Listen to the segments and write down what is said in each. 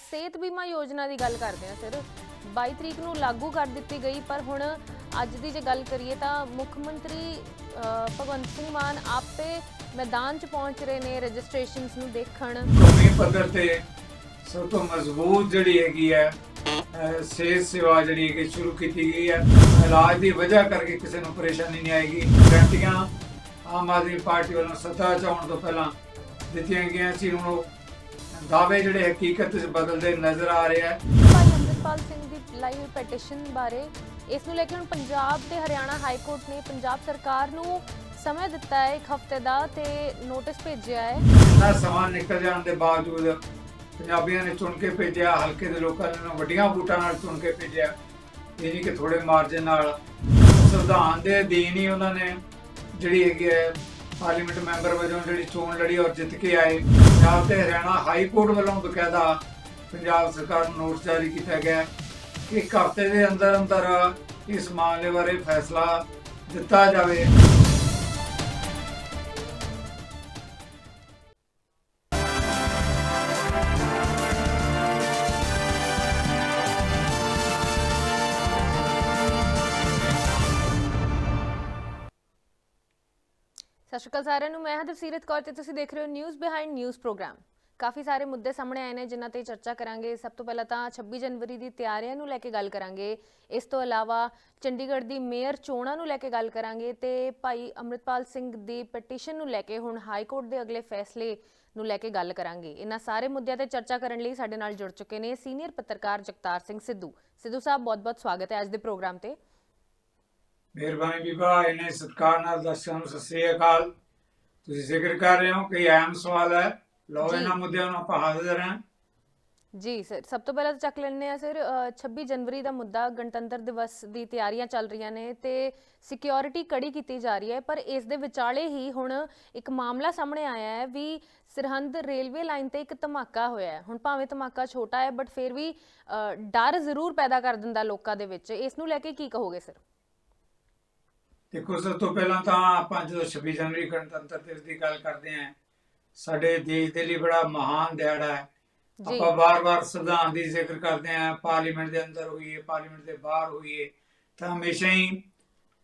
ਸਿਹਤ ਬੀਮਾ ਯੋਜਨਾ ਦੀ ਗੱਲ ਕਰਦੇ ਹਾਂ ਸਰ। 22 ਤਰੀਕ ਨੂੰ ਲਾਗੂ ਕਰ ਦਿੱਤੀ ਗਈ, ਪਰ ਹੁਣ ਅੱਜ ਦੀ ਜੇ ਗੱਲ ਕਰੀਏ ਤਾਂ ਮੁੱਖ ਮੰਤਰੀ ਭਗਵੰਤ ਸਿੰਘ ਮਾਨ ਆਪੇ ਮੈਦਾਨ 'ਚ ਪਹੁੰਚ ਰਹੇ ਨੇ ਰਜਿਸਟ੍ਰੇਸ਼ਨਸ ਨੂੰ ਦੇਖਣ। ਕੌਮੀ ਪੱਧਰ ਤੇ ਸਭ ਤੋਂ ਮਜ਼ਬੂਤ ਜਿਹੜੀ ਹੈਗੀ ਹੈ ਸਿਹਤ ਸੇਵਾ ਜਿਹੜੀ ਕਿ ਸ਼ੁਰੂ ਕੀਤੀ ਗਈ ਹੈ। ਇਲਾਜ ਦੀ ਵਜ੍ਹਾ ਕਰਕੇ ਕਿਸੇ ਨੂੰ ਪਰੇਸ਼ਾਨੀ ਨਹੀਂ ਆਏਗੀ। ਗਰੰਟੀਆਂ ਆਮ ਆਦਮੀ ਪਾਰਟੀ ਵੱਲੋਂ ਸੱਤਾ 'ਚ ਆਉਣ ਤੋਂ ਪਹਿਲਾਂ ਦਿੱਤੀਆਂ ਗਈਆਂ ਸੀ। ਹੁਣ ਉਹ ਦਾਅਵੇ ਜਿਹੜੇ ਹਕੀਕਤ 'ਚ ਬਦਲਦੇ ਨਜ਼ਰ ਆ ਰਹੇ ਹੈ ਭਾਈ ਅੰਮ੍ਰਿਤਪਾਲ ਸਿੰਘ ਦੀ ਲਾਈ ਹੋਈ ਪੈਟੀਸ਼ਨ ਬਾਰੇ ਇਸ ਨੂੰ ਲੈ ਕੇ ਹੁਣ ਪੰਜਾਬ ਤੇ ਹਰਿਆਣਾ ਹਾਈ ਕੋਰਟ ਨੇ ਪੰਜਾਬ ਸਰਕਾਰ ਨੂੰ ਸਮੇਂ ਦਿੱਤਾ ਹੈ ਇੱਕ ਹਫ਼ਤੇ ਦਾ ਤੇ ਨੋਟਿਸ ਭੇਜਿਆ ਹੈ। ਇੰਨਾ ਸਮਾਂ ਨਿਕਲ ਜਾਣ ਦੇ ਬਾਵਜੂਦ ਪੰਜਾਬੀਆਂ ਨੇ ਚੁਣ ਕੇ ਭੇਜਿਆ ਹਲਕੇ ਦੇ ਲੋਕਾਂ ਨੇ ਵੱਡੀਆਂ ਵੋਟਾਂ ਨਾਲ ਚੁਣ ਕੇ ਭੇਜਿਆ। ਇਹ ਨਹੀਂ ਕਿ ਥੋੜੇ ਮਾਰਜਨ ਨਾਲ। ਸੰਵਿਧਾਨ ਦੇ ਅਧੀਨ ਹੀ ਉਹਨਾਂ ਨੇ ਜਿਹੜੀ ਹੈਗੀ ਹੈ ਪਾਰਲੀਮੈਂਟ ਮੈਂਬਰ ਵਜੋਂ ਜਿਹੜੀ ਚੋਣ ਲੜੀ ਔਰ ਜਿੱਤ ਕੇ ਆਏ, ਪੰਜਾਬ ਤੇ ਹਰਿਆਣਾ ਹਾਈ ਕੋਰਟ ਵੱਲੋਂ ਬਕਾਇਦਾ ਪੰਜਾਬ ਸਰਕਾਰ ਨੂੰ ਨੋਟਿਸ ਜਾਰੀ ਕੀਤਾ ਗਿਆ ਕਿ ਇੱਕ ਹਫ਼ਤੇ ਦੇ ਅੰਦਰ ਅੰਦਰ ਇਸ ਮਾਮਲੇ ਬਾਰੇ ਫੈਸਲਾ ਦਿੱਤਾ ਜਾਵੇ। ਸ਼੍ਰੀ ਅਕਾਲ ਸਾਰਿਆਂ ਨੂੰ ਮੈਂ ਹਾਂ ਦਰਸੀਰਤ ਕੌਰ ਤੇ ਤੁਸੀਂ ਦੇਖ ਰਹੇ ਹੋ ਨਿਊਜ਼ ਬਿਹਾਈਂਡ ਨਿਊਜ਼ ਪ੍ਰੋਗਰਾਮ ਕਾਫੀ ਸਾਰੇ ਮੁੱਦੇ ਸਾਹਮਣੇ ਆਏ ਨੇ ਜਿਨ੍ਹਾਂ ਤੇ ਚਰਚਾ ਕਰਾਂਗੇ। ਸਭ ਤੋਂ ਪਹਿਲਾਂ ਤਾਂ 26 ਜਨਵਰੀ ਦੀ ਤਿਆਰੀਆਂ ਨੂੰ ਲੈ ਕੇ ਗੱਲ ਕਰਾਂਗੇ। ਇਸ ਤੋਂ ਇਲਾਵਾ ਚੰਡੀਗੜ੍ਹ ਦੀ ਮੇਅਰ ਚੋਣਾਂ ਨੂੰ ਲੈ ਕੇ ਗੱਲ ਕਰਾਂਗੇ ਤੇ ਭਾਈ ਅੰਮ੍ਰਿਤਪਾਲ ਸਿੰਘ ਦੀ ਪਟੀਸ਼ਨ ਨੂੰ ਲੈ ਕੇ ਹੁਣ ਹਾਈ ਕੋਰਟ ਦੇ ਅਗਲੇ ਫੈਸਲੇ ਨੂੰ ਲੈ ਕੇ ਗੱਲ ਕਰਾਂਗੇ। ਇਹਨਾਂ ਸਾਰੇ ਮੁੱਦਿਆਂ ਤੇ ਚਰਚਾ ਕਰਨ ਲਈ ਸਾਡੇ ਨਾਲ ਜੁੜ ਚੁੱਕੇ ਨੇ ਸੀਨੀਅਰ ਪੱਤਰਕਾਰ ਜਗਤਾਰ ਸਿੰਘ ਸਿੱਧੂ। ਸਿੱਧੂ ਸਾਹਿਬ, ਬਹੁਤ-ਬਹੁਤ ਸਵਾਗਤ ਹੈ ਅੱਜ ਦੇ ਪ੍ਰੋਗਰਾਮ ਤੇ। ਮਿਹਰਬਾਨੀ ਬੀਬਾ ਇਹਨੇ ਸਤਿਕਾਰ ਨਾਲ ਦਰਸ਼ਕਾਂ ਨੂੰ ਸਤਿ ਸ੍ਰੀ ਅਕਾਲ। ਤੁਸੀਂ ਜ਼ਿਕਰ ਕਰ ਰਹੇ ਹੋ ਕਿ ਅਹਿਮ ਸਵਾਲ ਹੈ। ਜੀ। ਇਹਨਾਂ ਮੁੱਦਿਆਂ ਨੂੰ ਆਪਾਂ ਹਾਜ਼ਰ ਹਾਂ। ਜੀ ਸਰ ਸਭ ਤੋਂ ਪਹਿਲਾਂ ਚੱਕ ਲੈਂਦੇ ਆ ਸਰ ਅ, 26 ਜਨਵਰੀ ਦਾ ਮੁੱਦਾ ਗਣਤੰਤਰ ਦਿਵਸ ਦੀ ਤਿਆਰੀਆਂ ਚੱਲ ਰਹੀਆਂ ਨੇ ਤੇ ਸਿਕਿਉਰਿਟੀ ਕੜੀ ਕੀਤੀ ਜਾ ਰਹੀ ਹੈ ਪਰ ਇਸ ਦੇ ਵਿਚਾਲੇ ਹੀ ਹੁਣ ਇੱਕ ਮਾਮਲਾ ਸਾਹਮਣੇ ਆਇਆ ਹੈ ਵੀ ਸਰਹੰਦ ਰੇਲਵੇ ਲਾਈਨ ਤੇ ਇੱਕ ਧਮਾਕਾ ਹੋਇਆ ਹੈ। ਹੁਣ ਭਾਵੇਂ ਧਮਾਕਾ ਛੋਟਾ ਹੈ ਬਟ ਫਿਰ ਵੀ ਡਰ ਜ਼ਰੂਰ ਪੈਦਾ ਕਰ ਦਿੰਦਾ ਲੋਕਾਂ ਦੇ ਵਿੱਚ। ਇਸ ਨੂੰ ਲੈ ਕੇ ਕੀ ਕਹੋਗੇ ਸਰ? ਦੇਖੋ ਸਭ ਤੋਂ ਪਹਿਲਾਂ ਤਾਂ ਆਪਾਂ ਜਦੋਂ 26 ਜਨਵਰੀ ਗਣਤੰਤਰ ਦਿਵਸ ਦੀ ਗੱਲ ਕਰਦੇ ਹਾਂ ਸਾਡੇ ਦੇਸ਼ ਦੇ ਲਈ ਬੜਾ ਮਹਾਨ ਦਿਹਾੜਾ ਹੈ। ਆਪਾਂ ਵਾਰ-ਵਾਰ ਸੰਵਿਧਾਨ ਦੀ ਜ਼ਿਕਰ ਕਰਦੇ ਹਾਂ ਪਾਰਲੀਮੈਂਟ ਦੇ ਅੰਦਰ ਹੋਈਏ ਪਾਰਲੀਮੈਂਟ ਦੇ ਬਾਹਰ ਹੋਈਏ ਤਾਂ ਹਮੇਸ਼ਾ ਹੀ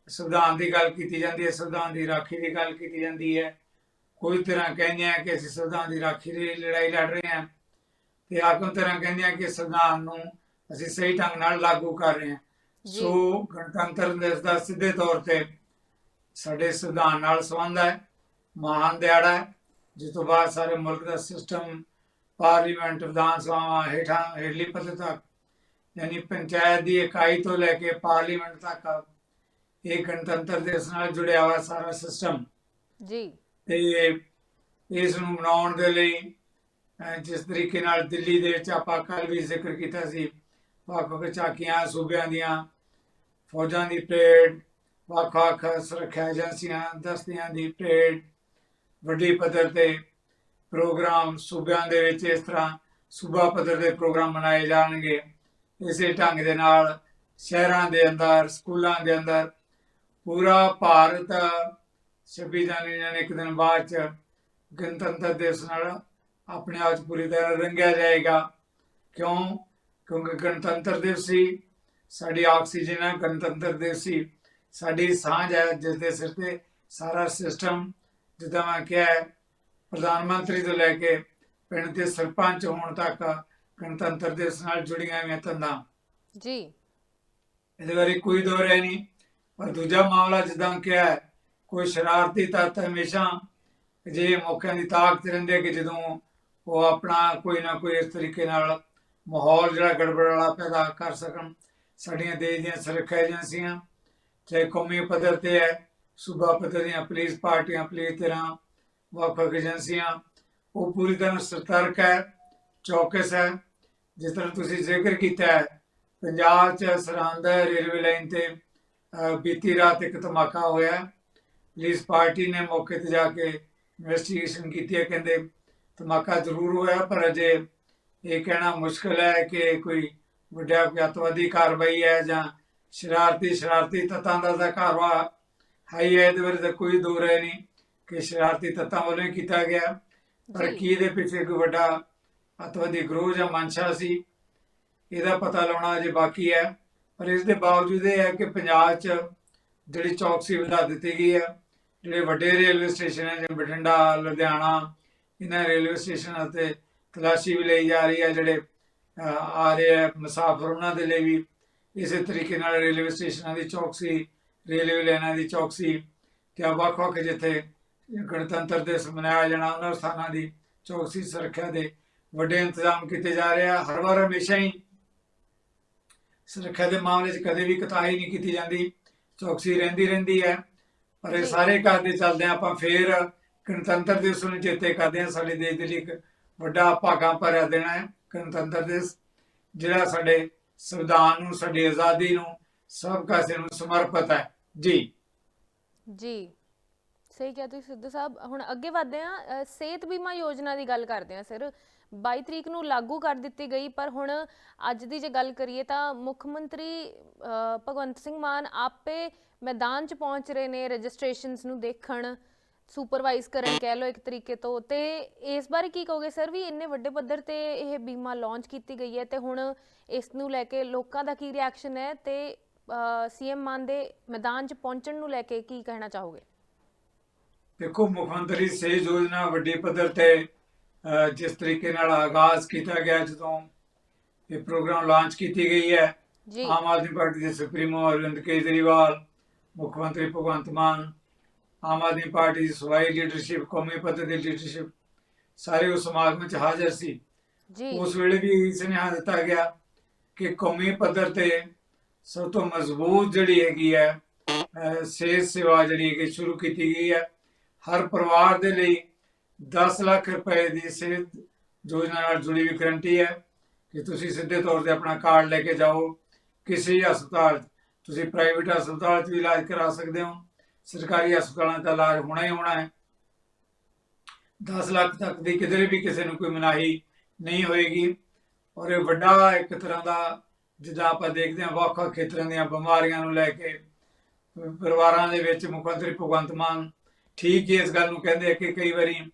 ਸੰਵਿਧਾਨ ਦੀ ਗੱਲ ਕੀਤੀ ਜਾਂਦੀ ਹੈ ਸੰਵਿਧਾਨ ਦੀ ਰਾਖੀ ਦੀ ਗੱਲ ਕੀਤੀ ਜਾਂਦੀ ਹੈ। ਕੋਈ ਤਰ੍ਹਾਂ ਕਹਿੰਦੇ ਆ ਕਿ ਅਸੀਂ ਸੰਵਿਧਾਨ ਦੀ ਰਾਖੀ ਦੀ ਲੜਾਈ ਲੜ ਰਹੇ ਹਾਂ ਤੇ ਆਕਮ ਤਰ੍ਹਾਂ ਕਹਿੰਦੇ ਆ ਕਿ ਸੰਵਿਧਾਨ ਨੂੰ ਅਸੀਂ ਸਹੀ ਢੰਗ ਨਾਲ ਲਾਗੂ ਕਰ ਰਹੇ ਹਾਂ। ਸੋ ਗਣਤੰਤਰ ਦਿਵਸ ਦਾ ਸਿੱਧੇ ਤੌਰ ਤੇ ਸਾਡੇ ਸੰਵਿਧਾਨ ਨਾਲ ਸੰਬੰਧ ਹੈ ਮਹਾਨ ਦਿਹਾੜਾ ਹੈ। ਜਿਸ ਤੋਂ ਬਾਅਦ ਸਾਰੇ ਮੁਲਕ ਦਾ ਸਿਸਟਮ ਪਾਰਲੀਮੈਂਟ ਵਿਧਾਨ ਸਭਾਵਾਂ ਹੇਠਾਂ ਹੇਠਲੀ ਪੱਧਰ ਤੱਕ ਯਾਨੀ ਪੰਚਾਇਤ ਦੀ ਇਕਾਈ ਤੋਂ ਲੈ ਕੇ ਪਾਰਲੀਮੈਂਟ ਤੱਕ ਇਹ ਗਣਤੰਤਰ ਦਿਵਸ ਨਾਲ ਜੁੜਿਆ ਹੋਇਆ ਸਾਰਾ ਸਿਸਟਮ ਜੀ। ਤੇ ਇਸ ਨੂੰ ਮਨਾਉਣ ਦੇ ਲਈ ਜਿਸ ਤਰੀਕੇ ਨਾਲ ਦਿੱਲੀ ਦੇ ਵਿੱਚ ਆਪਾਂ ਕੱਲ ਵੀ ਜ਼ਿਕਰ ਕੀਤਾ ਸੀ ਵੱਖ ਵੱਖ ਝਾਕੀਆਂ ਸੂਬਿਆਂ ਦੀਆਂ ਫੌਜਾਂ ਦੀ ਪਰੇਡ ਵੱਖ ਵੱਖ ਸੁਰੱਖਿਆ ਏਜੰਸੀਆਂ, ਦਸਤਿਆਂ ਦੀ ਪਰੇਡ ਵੱਡੀ ਪੱਧਰ ਤੇ ਪ੍ਰੋਗਰਾਮ ਸੂਬਿਆਂ ਦੇ ਵਿੱਚ ਇਸ ਤਰ੍ਹਾਂ ਸੂਬਾ ਪੱਧਰ ਦੇ ਪ੍ਰੋਗਰਾਮ ਮਨਾਏ ਜਾਣਗੇ। ਇਸੇ ਢੰਗ ਦੇ ਨਾਲ ਸ਼ਹਿਰਾਂ ਦੇ ਅੰਦਰ, ਸਕੂਲਾਂ ਦੇ ਅੰਦਰ ਪੂਰਾ ਭਾਰਤ 26 ਜਨਵਰੀ ਨੂੰ ਇੱਕ ਦਿਨ ਬਾਅਦ ਚ ਗਣਤੰਤਰ ਦਿਵਸ ਨਾਲ ਆਪਣੇ ਆਪ 'ਚ ਪੂਰੀ ਤਰ੍ਹਾਂ ਰੰਗਿਆ ਜਾਏਗਾ। ਕਿਉਂ? ਕਿਉਂਕਿ ਗਣਤੰਤਰ ਦਿਵਸ ਹੀ ਸਾਡੀ ਆਕਸੀਜਨ ਹੈ ਗਣਤੰਤਰ ਦਿਵਸ ਹੀ। ਸਾਡੀ ਸਾਂਝ ਹੈ ਜਿਸ ਦੇ ਸਿਰ ਤੇ ਸਾਰਾ ਸਿਸਟਮ ਜਿੱਦਾਂ ਮੈਂ ਕਿਹਾ ਹੈ, ਪ੍ਰਧਾਨ ਮੰਤਰੀ ਤੋਂ ਲੈ ਕੇ ਪਿੰਡ ਦੇ ਸਰਪੰਚ ਹੋਣ ਤੱਕ ਗਣਤੰਤਰ ਦਿਵਸ ਨਾਲ ਜੁੜੀਆਂ ਹੋਈਆਂ ਤੰਦਾਂ ਜੀ। ਇਹਦੇ ਬਾਰੇ ਕੋਈ ਦੋ ਰਹਿ ਨਹੀਂ ਪਰ ਦੂਜਾ ਮਾਮਲਾ ਜਿੱਦਾਂ ਕਿਹਾ ਹੈ, ਕੋਈ ਸ਼ਰਾਰਤੀ ਤੱਤ ਹਮੇਸ਼ਾ ਜੇ ਮੌਕਿਆਂ ਦੀ ਤਾਕਤ ਰਹਿੰਦੇ ਕਿ ਜਦੋਂ ਉਹ ਆਪਣਾ ਕੋਈ ਨਾ ਕੋਈ ਇਸ ਤਰੀਕੇ ਨਾਲ ਮਾਹੌਲ ਜਿਹੜਾ ਗੜਬੜ ਵਾਲਾ ਪੈਦਾ ਕਰ ਸਕਣ। ਸਾਡੀਆਂ ਦੇਸ਼ ਦੀਆਂ ਸੁਰੱਖਿਆ ਏਜੰਸੀਆਂ, ਚਾਹੇ ਕੌਮੀ ਪੱਧਰ ਤੇ ਹੈ, ਸੂਬਾ ਪੱਧਰ ਦੀਆਂ ਪੁਲਿਸ ਪਾਰਟੀਆਂ, ਪੁਲਿਸ ਤਰ੍ਹਾਂ ਵੱਖ ਵੱਖ ਏਜੰਸੀਆਂ, ਉਹ ਪੂਰੀ ਤਰ੍ਹਾਂ ਸਤਰਕ ਹੈ, ਚੌਕਸ ਹੈ। ਜਿਸ ਤਰ੍ਹਾਂ ਤੁਸੀਂ ਜ਼ਿਕਰ ਕੀਤਾ ਹੈ, ਪੰਜਾਬ ਚ ਸਰਹੰਦ ਰੇਲਵੇ ਲਾਈਨ ਤੇ ਬੀਤੀ ਰਾਤ ਇੱਕ ਧਮਾਕਾ ਹੋਇਆ ਪੁਲਿਸ ਪਾਰਟੀ ਨੇ ਮੌਕੇ ਤੇ ਜਾ ਕੇ ਇਨਵੈਸਟੀਗੇਸ਼ਨ ਕੀਤੀ ਹੈ, ਕਹਿੰਦੇ ਧਮਾਕਾ ਜ਼ਰੂਰ ਹੋਇਆ, ਪਰ ਅਜੇ ਇਹ ਕਹਿਣਾ ਮੁਸ਼ਕਲ ਹੈ ਕਿ ਕੋਈ ਵੱਡਾ ਕੋਈ ਅੱਤਵਾਦੀ ਕਾਰਵਾਈ ਹੈ ਜਾਂ ਸ਼ਰਾਰਤੀ ਸ਼ਰਾਰਤੀ ਤੱਤਾਂ ਦਾ ਤਾਂ ਕਾਰਵਾ ਹਾਈ ਹੈ ਇਹਦੇ ਤਾਂ ਕੋਈ ਦੋ ਰਹਿ ਨਹੀਂ ਕਿ ਸ਼ਰਾਰਤੀ ਤੱਤਾਂ ਵੱਲੋਂ ਕੀਤਾ ਗਿਆ। ਪਰ। ਕੀ ਇਹਦੇ ਪਿੱਛੇ ਕੋਈ ਵੱਡਾ ਅਤਵਾਦੀ ਗਰੋਹ ਜਾਂ ਮਨਸ਼ਾ ਸੀ ਇਹਦਾ ਪਤਾ ਲਾਉਣਾ ਅਜੇ ਬਾਕੀ ਹੈ। ਪਰ ਇਸ ਦੇ ਬਾਵਜੂਦ ਇਹ ਹੈ ਕਿ ਪੰਜਾਬ 'ਚ ਜਿਹੜੀ ਚੌਕਸੀ ਵਧਾ ਦਿੱਤੀ ਗਈ ਹੈ। ਜਿਹੜੇ ਵੱਡੇ ਰੇਲਵੇ ਸਟੇਸ਼ਨ ਹੈ ਜਿਵੇਂ ਬਠਿੰਡਾ ਲੁਧਿਆਣਾ ਇਹਨਾਂ ਰੇਲਵੇ ਸਟੇਸ਼ਨਾਂ ਤੇ ਤਲਾਸ਼ੀ ਵੀ ਲਈ ਜਾ ਰਹੀ ਹੈ। ਜਿਹੜੇ ਆ ਰਹੇ ਮੁਸਾਫਰ ਉਹਨਾਂ ਦੇ ਲਈ ਵੀ। ਇਸੇ ਤਰੀਕੇ ਨਾਲ ਰੇਲਵੇ ਸਟੇਸ਼ਨਾਂ ਦੀ ਚੌਕਸੀ ਰੇਲਵੇ ਲਾਈਨਾਂ ਦੀ ਚੌਕਸੀ ਤੇ ਵੱਖ ਵੱਖ ਜਿੱਥੇ ਗਣਤੰਤਰ ਦਿਵਸ ਮਨਾਇਆ ਜਾਣਾ ਉਹਨਾਂ ਸਥਾਨਾਂ ਦੀ ਚੌਕਸੀ ਸੁਰੱਖਿਆ ਦੇ ਵੱਡੇ ਇੰਤਜ਼ਾਮ ਕੀਤੇ ਜਾ ਰਹੇ ਆ। ਹਰ ਵਾਰ ਹਮੇਸ਼ਾ ਹੀ ਸੁਰੱਖਿਆ ਦੇ ਮਾਮਲੇ 'ਚ ਕਦੇ ਵੀ ਕਤਾਈ ਨਹੀਂ ਕੀਤੀ ਜਾਂਦੀ। ਚੌਕਸੀ ਰਹਿੰਦੀ ਰਹਿੰਦੀ ਹੈ। ਪਰ ਇਹ। ਸਾਰੇ ਕਰਦੇ ਚੱਲਦੇ ਆਪਾਂ ਫੇਰ ਗਣਤੰਤਰ ਦਿਵਸ ਨੂੰ ਚੇਤੇ ਕਰਦੇ ਹਾਂ। ਸਾਡੇ ਦੇਸ਼ ਦੇ ਲਈ ਇੱਕ ਵੱਡਾ ਭਾਗਾਂ ਭਰਿਆ ਦਿਨ ਹੈ। ਗਣਤੰਤਰ ਦਿਵਸ, ਜਿਹੜਾ ਸਾਡੇ ਸੰਵਿਧਾਨ ਨੂੰ, ਸਾਡੀ ਆਜ਼ਾਦੀ ਨੂੰ, ਸਭ ਕਾਸੇ ਨੂੰ ਸਮਰਪਿਤ ਹੈ। ਜੀ। ਜੀ। ਸਹੀ ਕਿਹਾ ਤੁਸੀਂ ਸਿੱਧੂ ਸਾਹਿਬ। ਹੁਣ ਅੱਗੇ ਵਧਦੇ ਹਾਂ। ਸਿਹਤ ਬੀਮਾ ਯੋਜਨਾ ਦੀ ਗੱਲ ਕਰਦੇ ਆ ਸਰ। 22 ਤਰੀਕ ਨੂੰ ਲਾਗੂ ਕਰ ਦਿੱਤੀ ਗਈ, ਪਰ ਹੁਣ ਅੱਜ ਦੀ ਜੇ ਗੱਲ ਕਰੀਏ ਤਾਂ ਮੁੱਖ ਮੰਤਰੀ ਭਗਵੰਤ ਸਿੰਘ ਮਾਨ ਆਪੇ ਮੈਦਾਨ 'ਚ ਪਹੁੰਚ ਰਹੇ ਨੇ, ਰਜਿਸਟ੍ਰੇਸ਼ਨਸ ਨੂੰ ਦੇਖਣ। ਸੁਪਰਵਾਈਜ਼ ਕਰਨ ਕਹਿ ਲਓ ਇੱਕ ਤਰੀਕੇ ਤੋਂ ਤੇ ਇਸ ਬਾਰੇ ਕੀ ਕਹੋਗੇ ਸਰ ਵੀ ਇੰਨੇ ਵੱਡੇ ਪੱਧਰ ਤੇ ਇਹ ਬੀਮਾ ਲਾਂਚ ਕੀਤੀ ਗਈ ਹੈ ਤੇ ਹੁਣ ਇਸ ਨੂੰ ਲੈ ਕੇ ਲੋਕਾਂ ਦਾ ਕੀ ਰਿਐਕਸ਼ਨ ਹੈ ਤੇ ਸੀਐਮ ਮਾਨ ਦੇ ਮੈਦਾਨ 'ਚ ਪਹੁੰਚਣ ਨੂੰ ਲੈ ਕੇ ਕੀ ਕਹਿਣਾ ਚਾਹੋਗੇ? ਦੇਖੋ ਮੁੱਖ ਮੰਤਰੀ ਸਿਹਤ ਯੋਜਨਾ ਵੱਡੀ ਪੱਧਰ ਤੇ ਜਿਸ ਤਰੀਕੇ ਨਾਲ ਆਗਾਜ਼ ਕੀਤਾ ਗਿਆ ਜਦੋਂ ਇਹ ਪ੍ਰੋਗਰਾਮ ਲਾਂਚ ਕੀਤੀ ਗਈ ਹੈ ਆਮ ਆਦਮੀ ਪਾਰਟੀ ਦੇ ਸੁਪਰੀਮੋ ਅਰਵਿੰਦ ਕੇਜਰੀਵਾਲ ਮੁੱਖ ਮੰਤਰੀ ਭਗਵੰਤ ਮਾਨ ਆਮ ਆਦਮੀ ਪਾਰਟੀ ਦੀ ਸਵਾਈ ਲੀਡਰਸ਼ਿਪ ਕੌਮੀ ਪੱਧਰ ਦੀ ਲੀਡਰਸ਼ਿਪ ਸਾਰੇ ਉਸ ਸਮਾਗਮ ਵਿੱਚ ਹਾਜ਼ਰ ਸੀ। ਜੀ। ਉਸ ਵੇਲੇ ਵੀ ਇਹ ਸੁਨੇਹਾ ਦਿੱਤਾ ਗਿਆ ਕਿ ਕੌਮੀ ਪੱਧਰ ਤੇ ਸਭ ਤੋਂ ਮਜ਼ਬੂਤ ਜਿਹੜੀ ਹੈਗੀ ਹੈ ਸਿਹਤ ਸੇਵਾ ਜਿਹੜੀ ਹੈ ਸ਼ੁਰੂ ਕੀਤੀ ਗਈ ਹੈ। ਹਰ ਪਰਿਵਾਰ ਦੇ ਲਈ 10 ਲੱਖ ਰੁਪਏ ਦੀ ਸਿਹਤ ਯੋਜਨਾ ਨਾਲ ਜੁੜੀ ਵੀ ਗਰੰਟੀ ਹੈ ਕਿ ਤੁਸੀਂ ਸਿੱਧੇ ਤੌਰ ਤੇ ਆਪਣਾ ਕਾਰਡ ਲੈ ਕੇ ਜਾਓ। ਕਿਸੇ ਹਸਪਤਾਲ। ਤੁਸੀਂ ਪ੍ਰਾਈਵੇਟ ਹਸਪਤਾਲ 'ਚ ਵੀ ਇਲਾਜ ਕਰਾ ਸਕਦੇ ਹੋ। ਸਰਕਾਰੀ ਹਸਪਤਾਲਾਂ ਦਾ ਇਲਾਜ ਹੋਣਾ ਹੀ ਹੋਣਾ ਹੈ। 10 ਲੱਖ ਤੱਕ ਦੀ ਕਿਧਰੇ ਵੀ ਕਿਸੇ ਨੂੰ ਕੋਈ ਮਨਾਹੀ ਨਹੀਂ ਹੋਏਗੀ। ਔਰ ਇਹ ਵੱਡਾ ਇੱਕ ਤਰ੍ਹਾਂ ਦਾ ਜਿੱਦਾਂ ਆਪਾਂ ਦੇਖਦੇ ਹਾਂ ਵੱਖ ਵੱਖ ਖੇਤਰਾਂ ਦੀਆਂ ਬਿਮਾਰੀਆਂ ਨੂੰ ਲੈ ਕੇ ਪਰਿਵਾਰਾਂ ਦੇ ਵਿੱਚ ਮੁੱਖ ਮੰਤਰੀ ਭਗਵੰਤ ਮਾਨ ਠੀਕ ਹੀ ਇਸ ਗੱਲ ਨੂੰ ਕਹਿੰਦੇ ਆ ਕਿ ਕਈ ਵਾਰੀ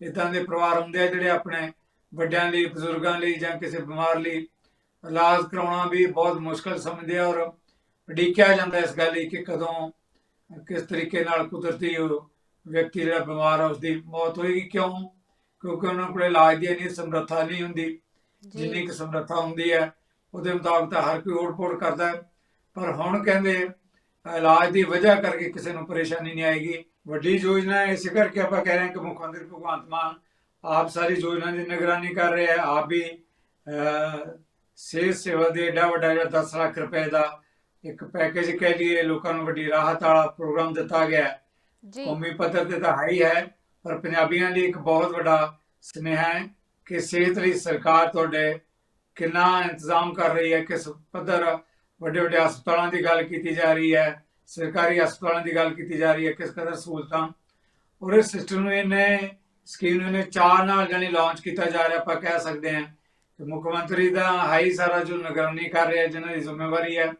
ਇਦਾਂ ਦੇ ਪਰਿਵਾਰ ਹੁੰਦੇ ਆ ਜਿਹੜੇ ਆਪਣੇ ਵੱਡਿਆਂ ਲਈ, ਬਜ਼ੁਰਗਾਂ ਲਈ ਜਾਂ ਕਿਸੇ ਬਿਮਾਰ ਲਈ ਇਲਾਜ ਕਰਾਉਣਾ ਵੀ ਬਹੁਤ ਮੁਸ਼ਕਲ ਸਮਝਦੇ ਆ ਔਰ ਉਡੀਕਿਆ ਜਾਂਦਾ ਇਸ ਗੱਲ ਲਈ ਕਿ ਕਦੋਂ ਕਿਸ ਤਰੀਕੇ ਨਾਲ ਕੁਦਰਤੀ ਵਿਅਕਤੀ ਜਿਹੜਾ ਬਿਮਾਰ ਆ ਉਸਦੀ ਮੌਤ ਹੋਏਗੀ? ਕਿਉਂ? ਕਿਉਂਕਿ ਉਹਨਾਂ ਕੋਲ ਇਲਾਜ ਦੀ ਇੰਨੀ ਸਮਰੱਥਾ ਨਹੀਂ ਹੁੰਦੀ। ਜਿੰਨੀ ਕੁ ਸਮਰੱਥਾ ਹੁੰਦੀ ਹੈ ਉਹਦੇ ਮੁਤਾਬਕ ਤਾਂ ਹਰ ਕੋਈ ਓੜ-ਪੋੜ ਕਰਦਾ ਹੈ। ਪਰ ਹੁਣ ਕਹਿੰਦੇ ਇਲਾਜ ਦੀ ਵਜ੍ਹਾ ਕਰਕੇ ਕਿਸੇ ਨੂੰ ਪਰੇਸ਼ਾਨੀ ਨਹੀਂ ਆਏਗੀ। ਵੱਡੀ ਯੋਜਨਾ ਹੈ ਇਸੇ ਕਰਕੇ ਆਪਾਂ ਕਹਿ ਰਹੇ ਹਾਂ ਕਿ ਮੁੱਖ ਮੰਤਰੀ ਭਗਵੰਤ ਮਾਨ ਆਪ ਸਾਰੀ ਯੋਜਨਾ ਦੀ ਨਿਗਰਾਨੀ ਕਰ ਰਹੇ ਹੈ। ਆਪ ਵੀ ਸਿਹਤ ਸੇਵਾ ਦੇ ਏਡਾ ਵੱਡਾ ਜਿਹੜਾ 10 ਲੱਖ ਰੁਪਏ ਦਾ ਇੱਕ ਪੈਕੇਜ ਕਹਿ ਲਈਏ ਲੋਕਾਂ ਨੂੰ ਵੱਡੀ ਰਾਹਤ ਵਾਲਾ ਪ੍ਰੋਗਰਾਮ ਦਿੱਤਾ ਗਿਆ ਹੈ। ਜੀ। ਕੌਮੀ ਪੱਧਰ ਤੇ ਤਾਂ ਹੈ ਹੀ ਹੈ ਪਰ ਪੰਜਾਬੀਆਂ ਲਈ ਇੱਕ ਬਹੁਤ ਵੱਡਾ ਸੁਨੇਹਾ ਹੈ ਕਿ ਸਿਹਤ ਲਈ ਸਰਕਾਰ ਤੁਹਾਡੇ ਕਿੰਨਾ ਇੰਤਜ਼ਾਮ ਕਰ ਰਹੀ ਹੈ ਕਿਸ ਪੱਧਰ ਵੱਡੇ ਵੱਡੇ ਹਸਪਤਾਲਾਂ ਦੀ ਗੱਲ ਕੀਤੀ ਜਾ ਰਹੀ ਹੈ ਸਰਕਾਰੀ ਹਸਪਤਾਲਾਂ ਦੀ ਗੱਲ ਕੀਤੀ ਜਾ ਰਹੀ ਹੈ ਕਿਸ ਕਦਰ ਸਹੂਲਤਾਂ। ਔਰ ਇਸ ਸਿਸਟਮ ਨੂੰ ਇਹਨੇ ਸਕੀਮ ਨੂੰ ਇਹਨੇ ਚਾਰ ਨਾਲ ਜਾਨੀ ਲਾਂਚ ਕੀਤਾ ਜਾ ਰਿਹਾ ਆਪਾਂ ਕਹਿ ਸਕਦੇ ਹਾਂ ਕਿ ਮੁੱਖ ਮੰਤਰੀ ਦਾ ਹਾਈ ਸਾਰਾ ਜੋ ਨਿਗਰਾਨੀ ਕਰ ਰਿਹਾ ਜਿਨ੍ਹਾਂ ਦੀ ਜ਼ਿੰਮੇਵਾਰੀ ਹੈ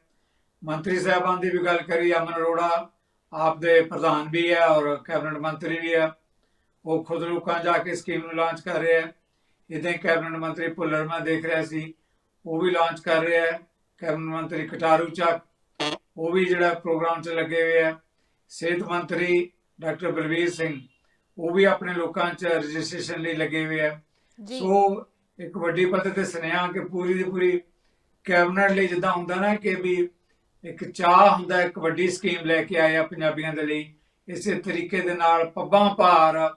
ਮੰਤਰੀ ਸਾਹਿਬਾਨ ਦੀ ਵੀ ਗੱਲ ਕਰੀ ਅਮਨ ਅਰੋੜਾ ਆਪ ਦੇ ਪ੍ਰਧਾਨ ਵੀ ਹੈ ਔਰ ਕੈਬਨਿਟ ਮੰਤਰੀ ਵੀ ਹੈ। ਉਹ ਖੁਦ ਲੋਕਾਂ ਜਾ ਕੇ ਸਕੀਮ ਨੂੰ ਲਾਂਚ ਕਰ ਰਿਹਾ ਹੈ। ਇਦਾਂ ਹੀ ਕੈਬਨਿਟ ਮੰਤਰੀ ਭੁੱਲਰ ਮੈਂ ਦੇਖ ਰਿਹਾ ਸੀ ਉਹ ਵੀ ਲਾਂਚ ਕਰ ਰਿਹਾ ਹੈ। ਕੈਬਨਿਟ ਮੰਤਰੀ ਕਟਾਰੂ ਚੱਕ ਉਹ ਵੀ ਜਿਹੜਾ ਪ੍ਰੋਗਰਾਮ 'ਚ ਲੱਗੇ ਹੋਏ ਆ ਸਿਹਤ ਮੰਤਰੀ ਡਾਕਟਰ ਬਲਵੀਰ ਸਿੰਘ ਉਹ ਵੀ ਆਪਣੇ ਲੋਕਾਂ 'ਚ ਰਜਿਸਟ੍ਰੇਸ਼ਨ ਲਈ ਲੱਗੇ ਹੋਏ ਆ ਜੀ। ਸੋ ਇੱਕ ਵੱਡੀ ਪੱਧਰ ਤੇ ਸੁਨੇਹਾ ਕਿ ਪੂਰੀ ਦੀ ਪੂਰੀ ਕੈਬਨਿਟ ਲਈ ਜਿੱਦਾਂ ਹੁੰਦਾ ਨਾ ਕਿ ਵੀ ਇੱਕ ਚਾਹ ਹੁੰਦਾ, ਇੱਕ ਵੱਡੀ ਸਕੀਮ ਲੈ ਕੇ ਆਇਆ ਪੰਜਾਬੀਆਂ ਦੇ ਲਈ। ਇਸੇ ਤਰੀਕੇ ਦੇ ਨਾਲ ਪੱਬਾਂ ਭਾਰ,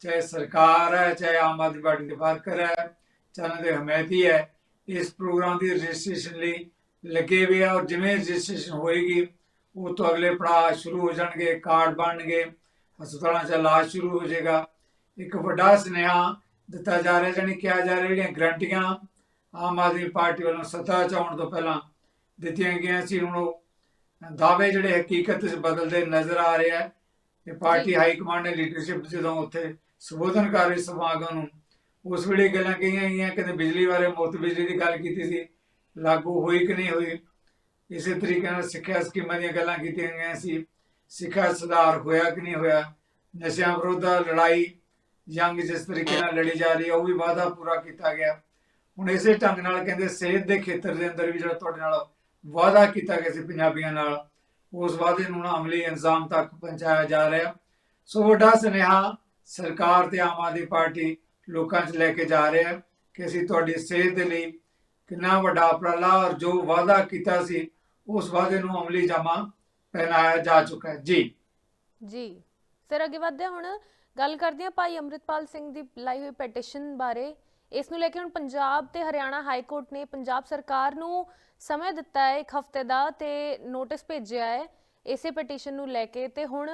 ਚਾਹੇ ਸਰਕਾਰ ਹੈ, ਚਾਹੇ ਆਮ ਆਦਮੀ ਪਾਰਟੀ ਦੇ ਵਰਕਰ ਹੈ ਚਾਹੇ ਉਹਨਾਂ ਦੇ ਹਮਾਇਤੀ ਹੈ, ਇਸ ਪ੍ਰੋਗਰਾਮ ਦੀ ਰਜਿਸਟ੍ਰੇਸ਼ਨ ਲਈ ਲੱਗੇ ਹੋਏ ਆ। ਔਰ ਜਿਵੇਂ ਰਜਿਸਟ੍ਰੇਸ਼ਨ ਹੋਏਗੀ, ਉਹ ਤੋਂ ਅਗਲੇ ਪੜਾਅ ਸ਼ੁਰੂ ਹੋ ਜਾਣਗੇ, ਕਾਰਡ ਬਣਨਗੇ, ਹਸਪਤਾਲਾਂ 'ਚ ਇਲਾਜ ਸ਼ੁਰੂ ਹੋ ਜਾਏਗਾ। ਇੱਕ ਵੱਡਾ ਸੁਨੇਹਾ ਦਿੱਤਾ ਜਾ ਰਿਹਾ, ਜਾਣੀ ਕਿਹਾ ਜਾ ਰਿਹਾ ਜਿਹੜੀਆਂ ਗਰੰਟੀਆਂ ਆਮ ਆਦਮੀ ਪਾਰਟੀ ਵੱਲੋਂ ਸੱਤਾ 'ਚ ਆਉਣ ਤੋਂ ਪਹਿਲਾਂ ਦਿੱਤੀਆਂ ਗਈਆਂ ਸੀ। ਹੁਣ ਉਹ ਦਾਅਵੇ ਜਿਹੜੇ ਹਕੀਕਤ 'ਚ ਬਦਲਦੇ ਨਜ਼ਰ ਆ ਰਹੇ ਆ। ਤੇ ਪਾਰਟੀ। ਹਾਈ ਕਮਾਂਡ ਨੇ ਲੀਡਰਸ਼ਿਪ ਜਦੋਂ ਉੱਥੇ ਸੰਬੋਧਨ ਕਰ ਰਹੀ ਸਮਾਗਮ ਨੂੰ ਉਸ ਵੇਲੇ ਗੱਲਾਂ ਕਹੀਆਂ ਗਈਆਂ ਕਿ ਬਿਜਲੀ ਬਾਰੇ ਮੁਫਤ ਬਿਜਲੀ ਦੀ ਗੱਲ ਕੀਤੀ ਸੀ। ਲਾਗੂ ਹੋਈ ਕਿ ਨਹੀਂ ਹੋਈ? ਇਸੇ ਤਰੀਕੇ ਨਾਲ ਸਿੱਖਿਆ ਸਕੀਮਾਂ ਦੀਆਂ ਗੱਲਾਂ ਕੀਤੀਆਂ ਗਈਆਂ ਸੀ। ਸਿੱਖਿਆ ਸੁਧਾਰ ਹੋਇਆ ਕਿ ਨਹੀਂ ਹੋਇਆ? ਨਸ਼ਿਆਂ ਵਿਰੁੱਧ ਲੜਾਈ ਜੰਗ ਜਿਸ ਤਰੀਕੇ ਨਾਲ ਲੜੀ ਜਾ ਰਹੀ ਹੈ ਉਹ ਵੀ ਵਾਅਦਾ ਪੂਰਾ ਕੀਤਾ ਗਿਆ। ਹੁਣ ਇਸੇ ਢੰਗ ਨਾਲ ਕਹਿੰਦੇ ਸਿਹਤ ਦੇ ਖੇਤਰ ਦੇ ਅੰਦਰ ਵੀ ਜਿਹੜਾ ਤੁਹਾਡੇ ਨਾਲ ਵਾਅਦਾ ਕੀਤਾ ਗਿਆ ਸੀ ਪੰਜਾਬੀਆਂ ਨਾਲ। ਉਸ ਵਾਅਦੇ ਨੂੰ ਹੁਣ ਅਮਲੀ ਇੰਜ਼ਾਮ ਤੱਕ ਪਹੁੰਚਾਇਆ ਜਾ ਰਿਹਾ। ਸੋ ਵੱਡਾ ਸੁਨੇਹਾ ਸਰਕਾਰ ਤੇ ਆਮ ਆਦਮੀ ਪਾਰਟੀ ਲੋਕਾਂ 'ਚ ਲੈ ਕੇ ਜਾ ਰਿਹਾ ਹੈ ਕਿ ਅਸੀਂ ਤੁਹਾਡੀ ਸਿਹਤ ਦੇ ਲਈ ਕਿੰਨਾ ਵੱਡਾ ਉਪਰਾਲਾ ਔਰ ਜੋ ਵਾਅਦਾ ਕੀਤਾ ਸੀ, ਉਸ ਵਾਅਦੇ ਨੂੰ ਅਮਲੀ ਜਾਮਾ ਪਹਿਨਾਇਆ ਜਾ ਚੁੱਕਾ ਹੈ। ਜੀ। ਜੀ। ਸਰ, ਅੱਗੇ ਵਧਦੇ ਹੁਣ। ਗੱਲ ਕਰਦੇ ਹਾਂ ਭਾਈ ਅੰਮ੍ਰਿਤਪਾਲ ਸਿੰਘ ਦੀ ਲਾਈ ਹੋਈ ਪੈਟੀਸ਼ਨ ਬਾਰੇ। ਇਸ ਨੂੰ ਲੈ ਕੇ ਹੁਣ ਪੰਜਾਬ ਤੇ ਹਰਿਆਣਾ ਹਾਈ ਕੋਰਟ ਨੇ ਪੰਜਾਬ ਸਰਕਾਰ ਨੂੰ ਸਮੇਂ ਦਿੱਤਾ ਹੈ ਇੱਕ ਹਫ਼ਤੇ ਦਾ ਤੇ ਨੋਟਿਸ ਭੇਜਿਆ ਹੈ ਇਸੇ ਪੈਟੀਸ਼ਨ ਨੂੰ ਲੈ ਕੇ ਤੇ ਹੁਣ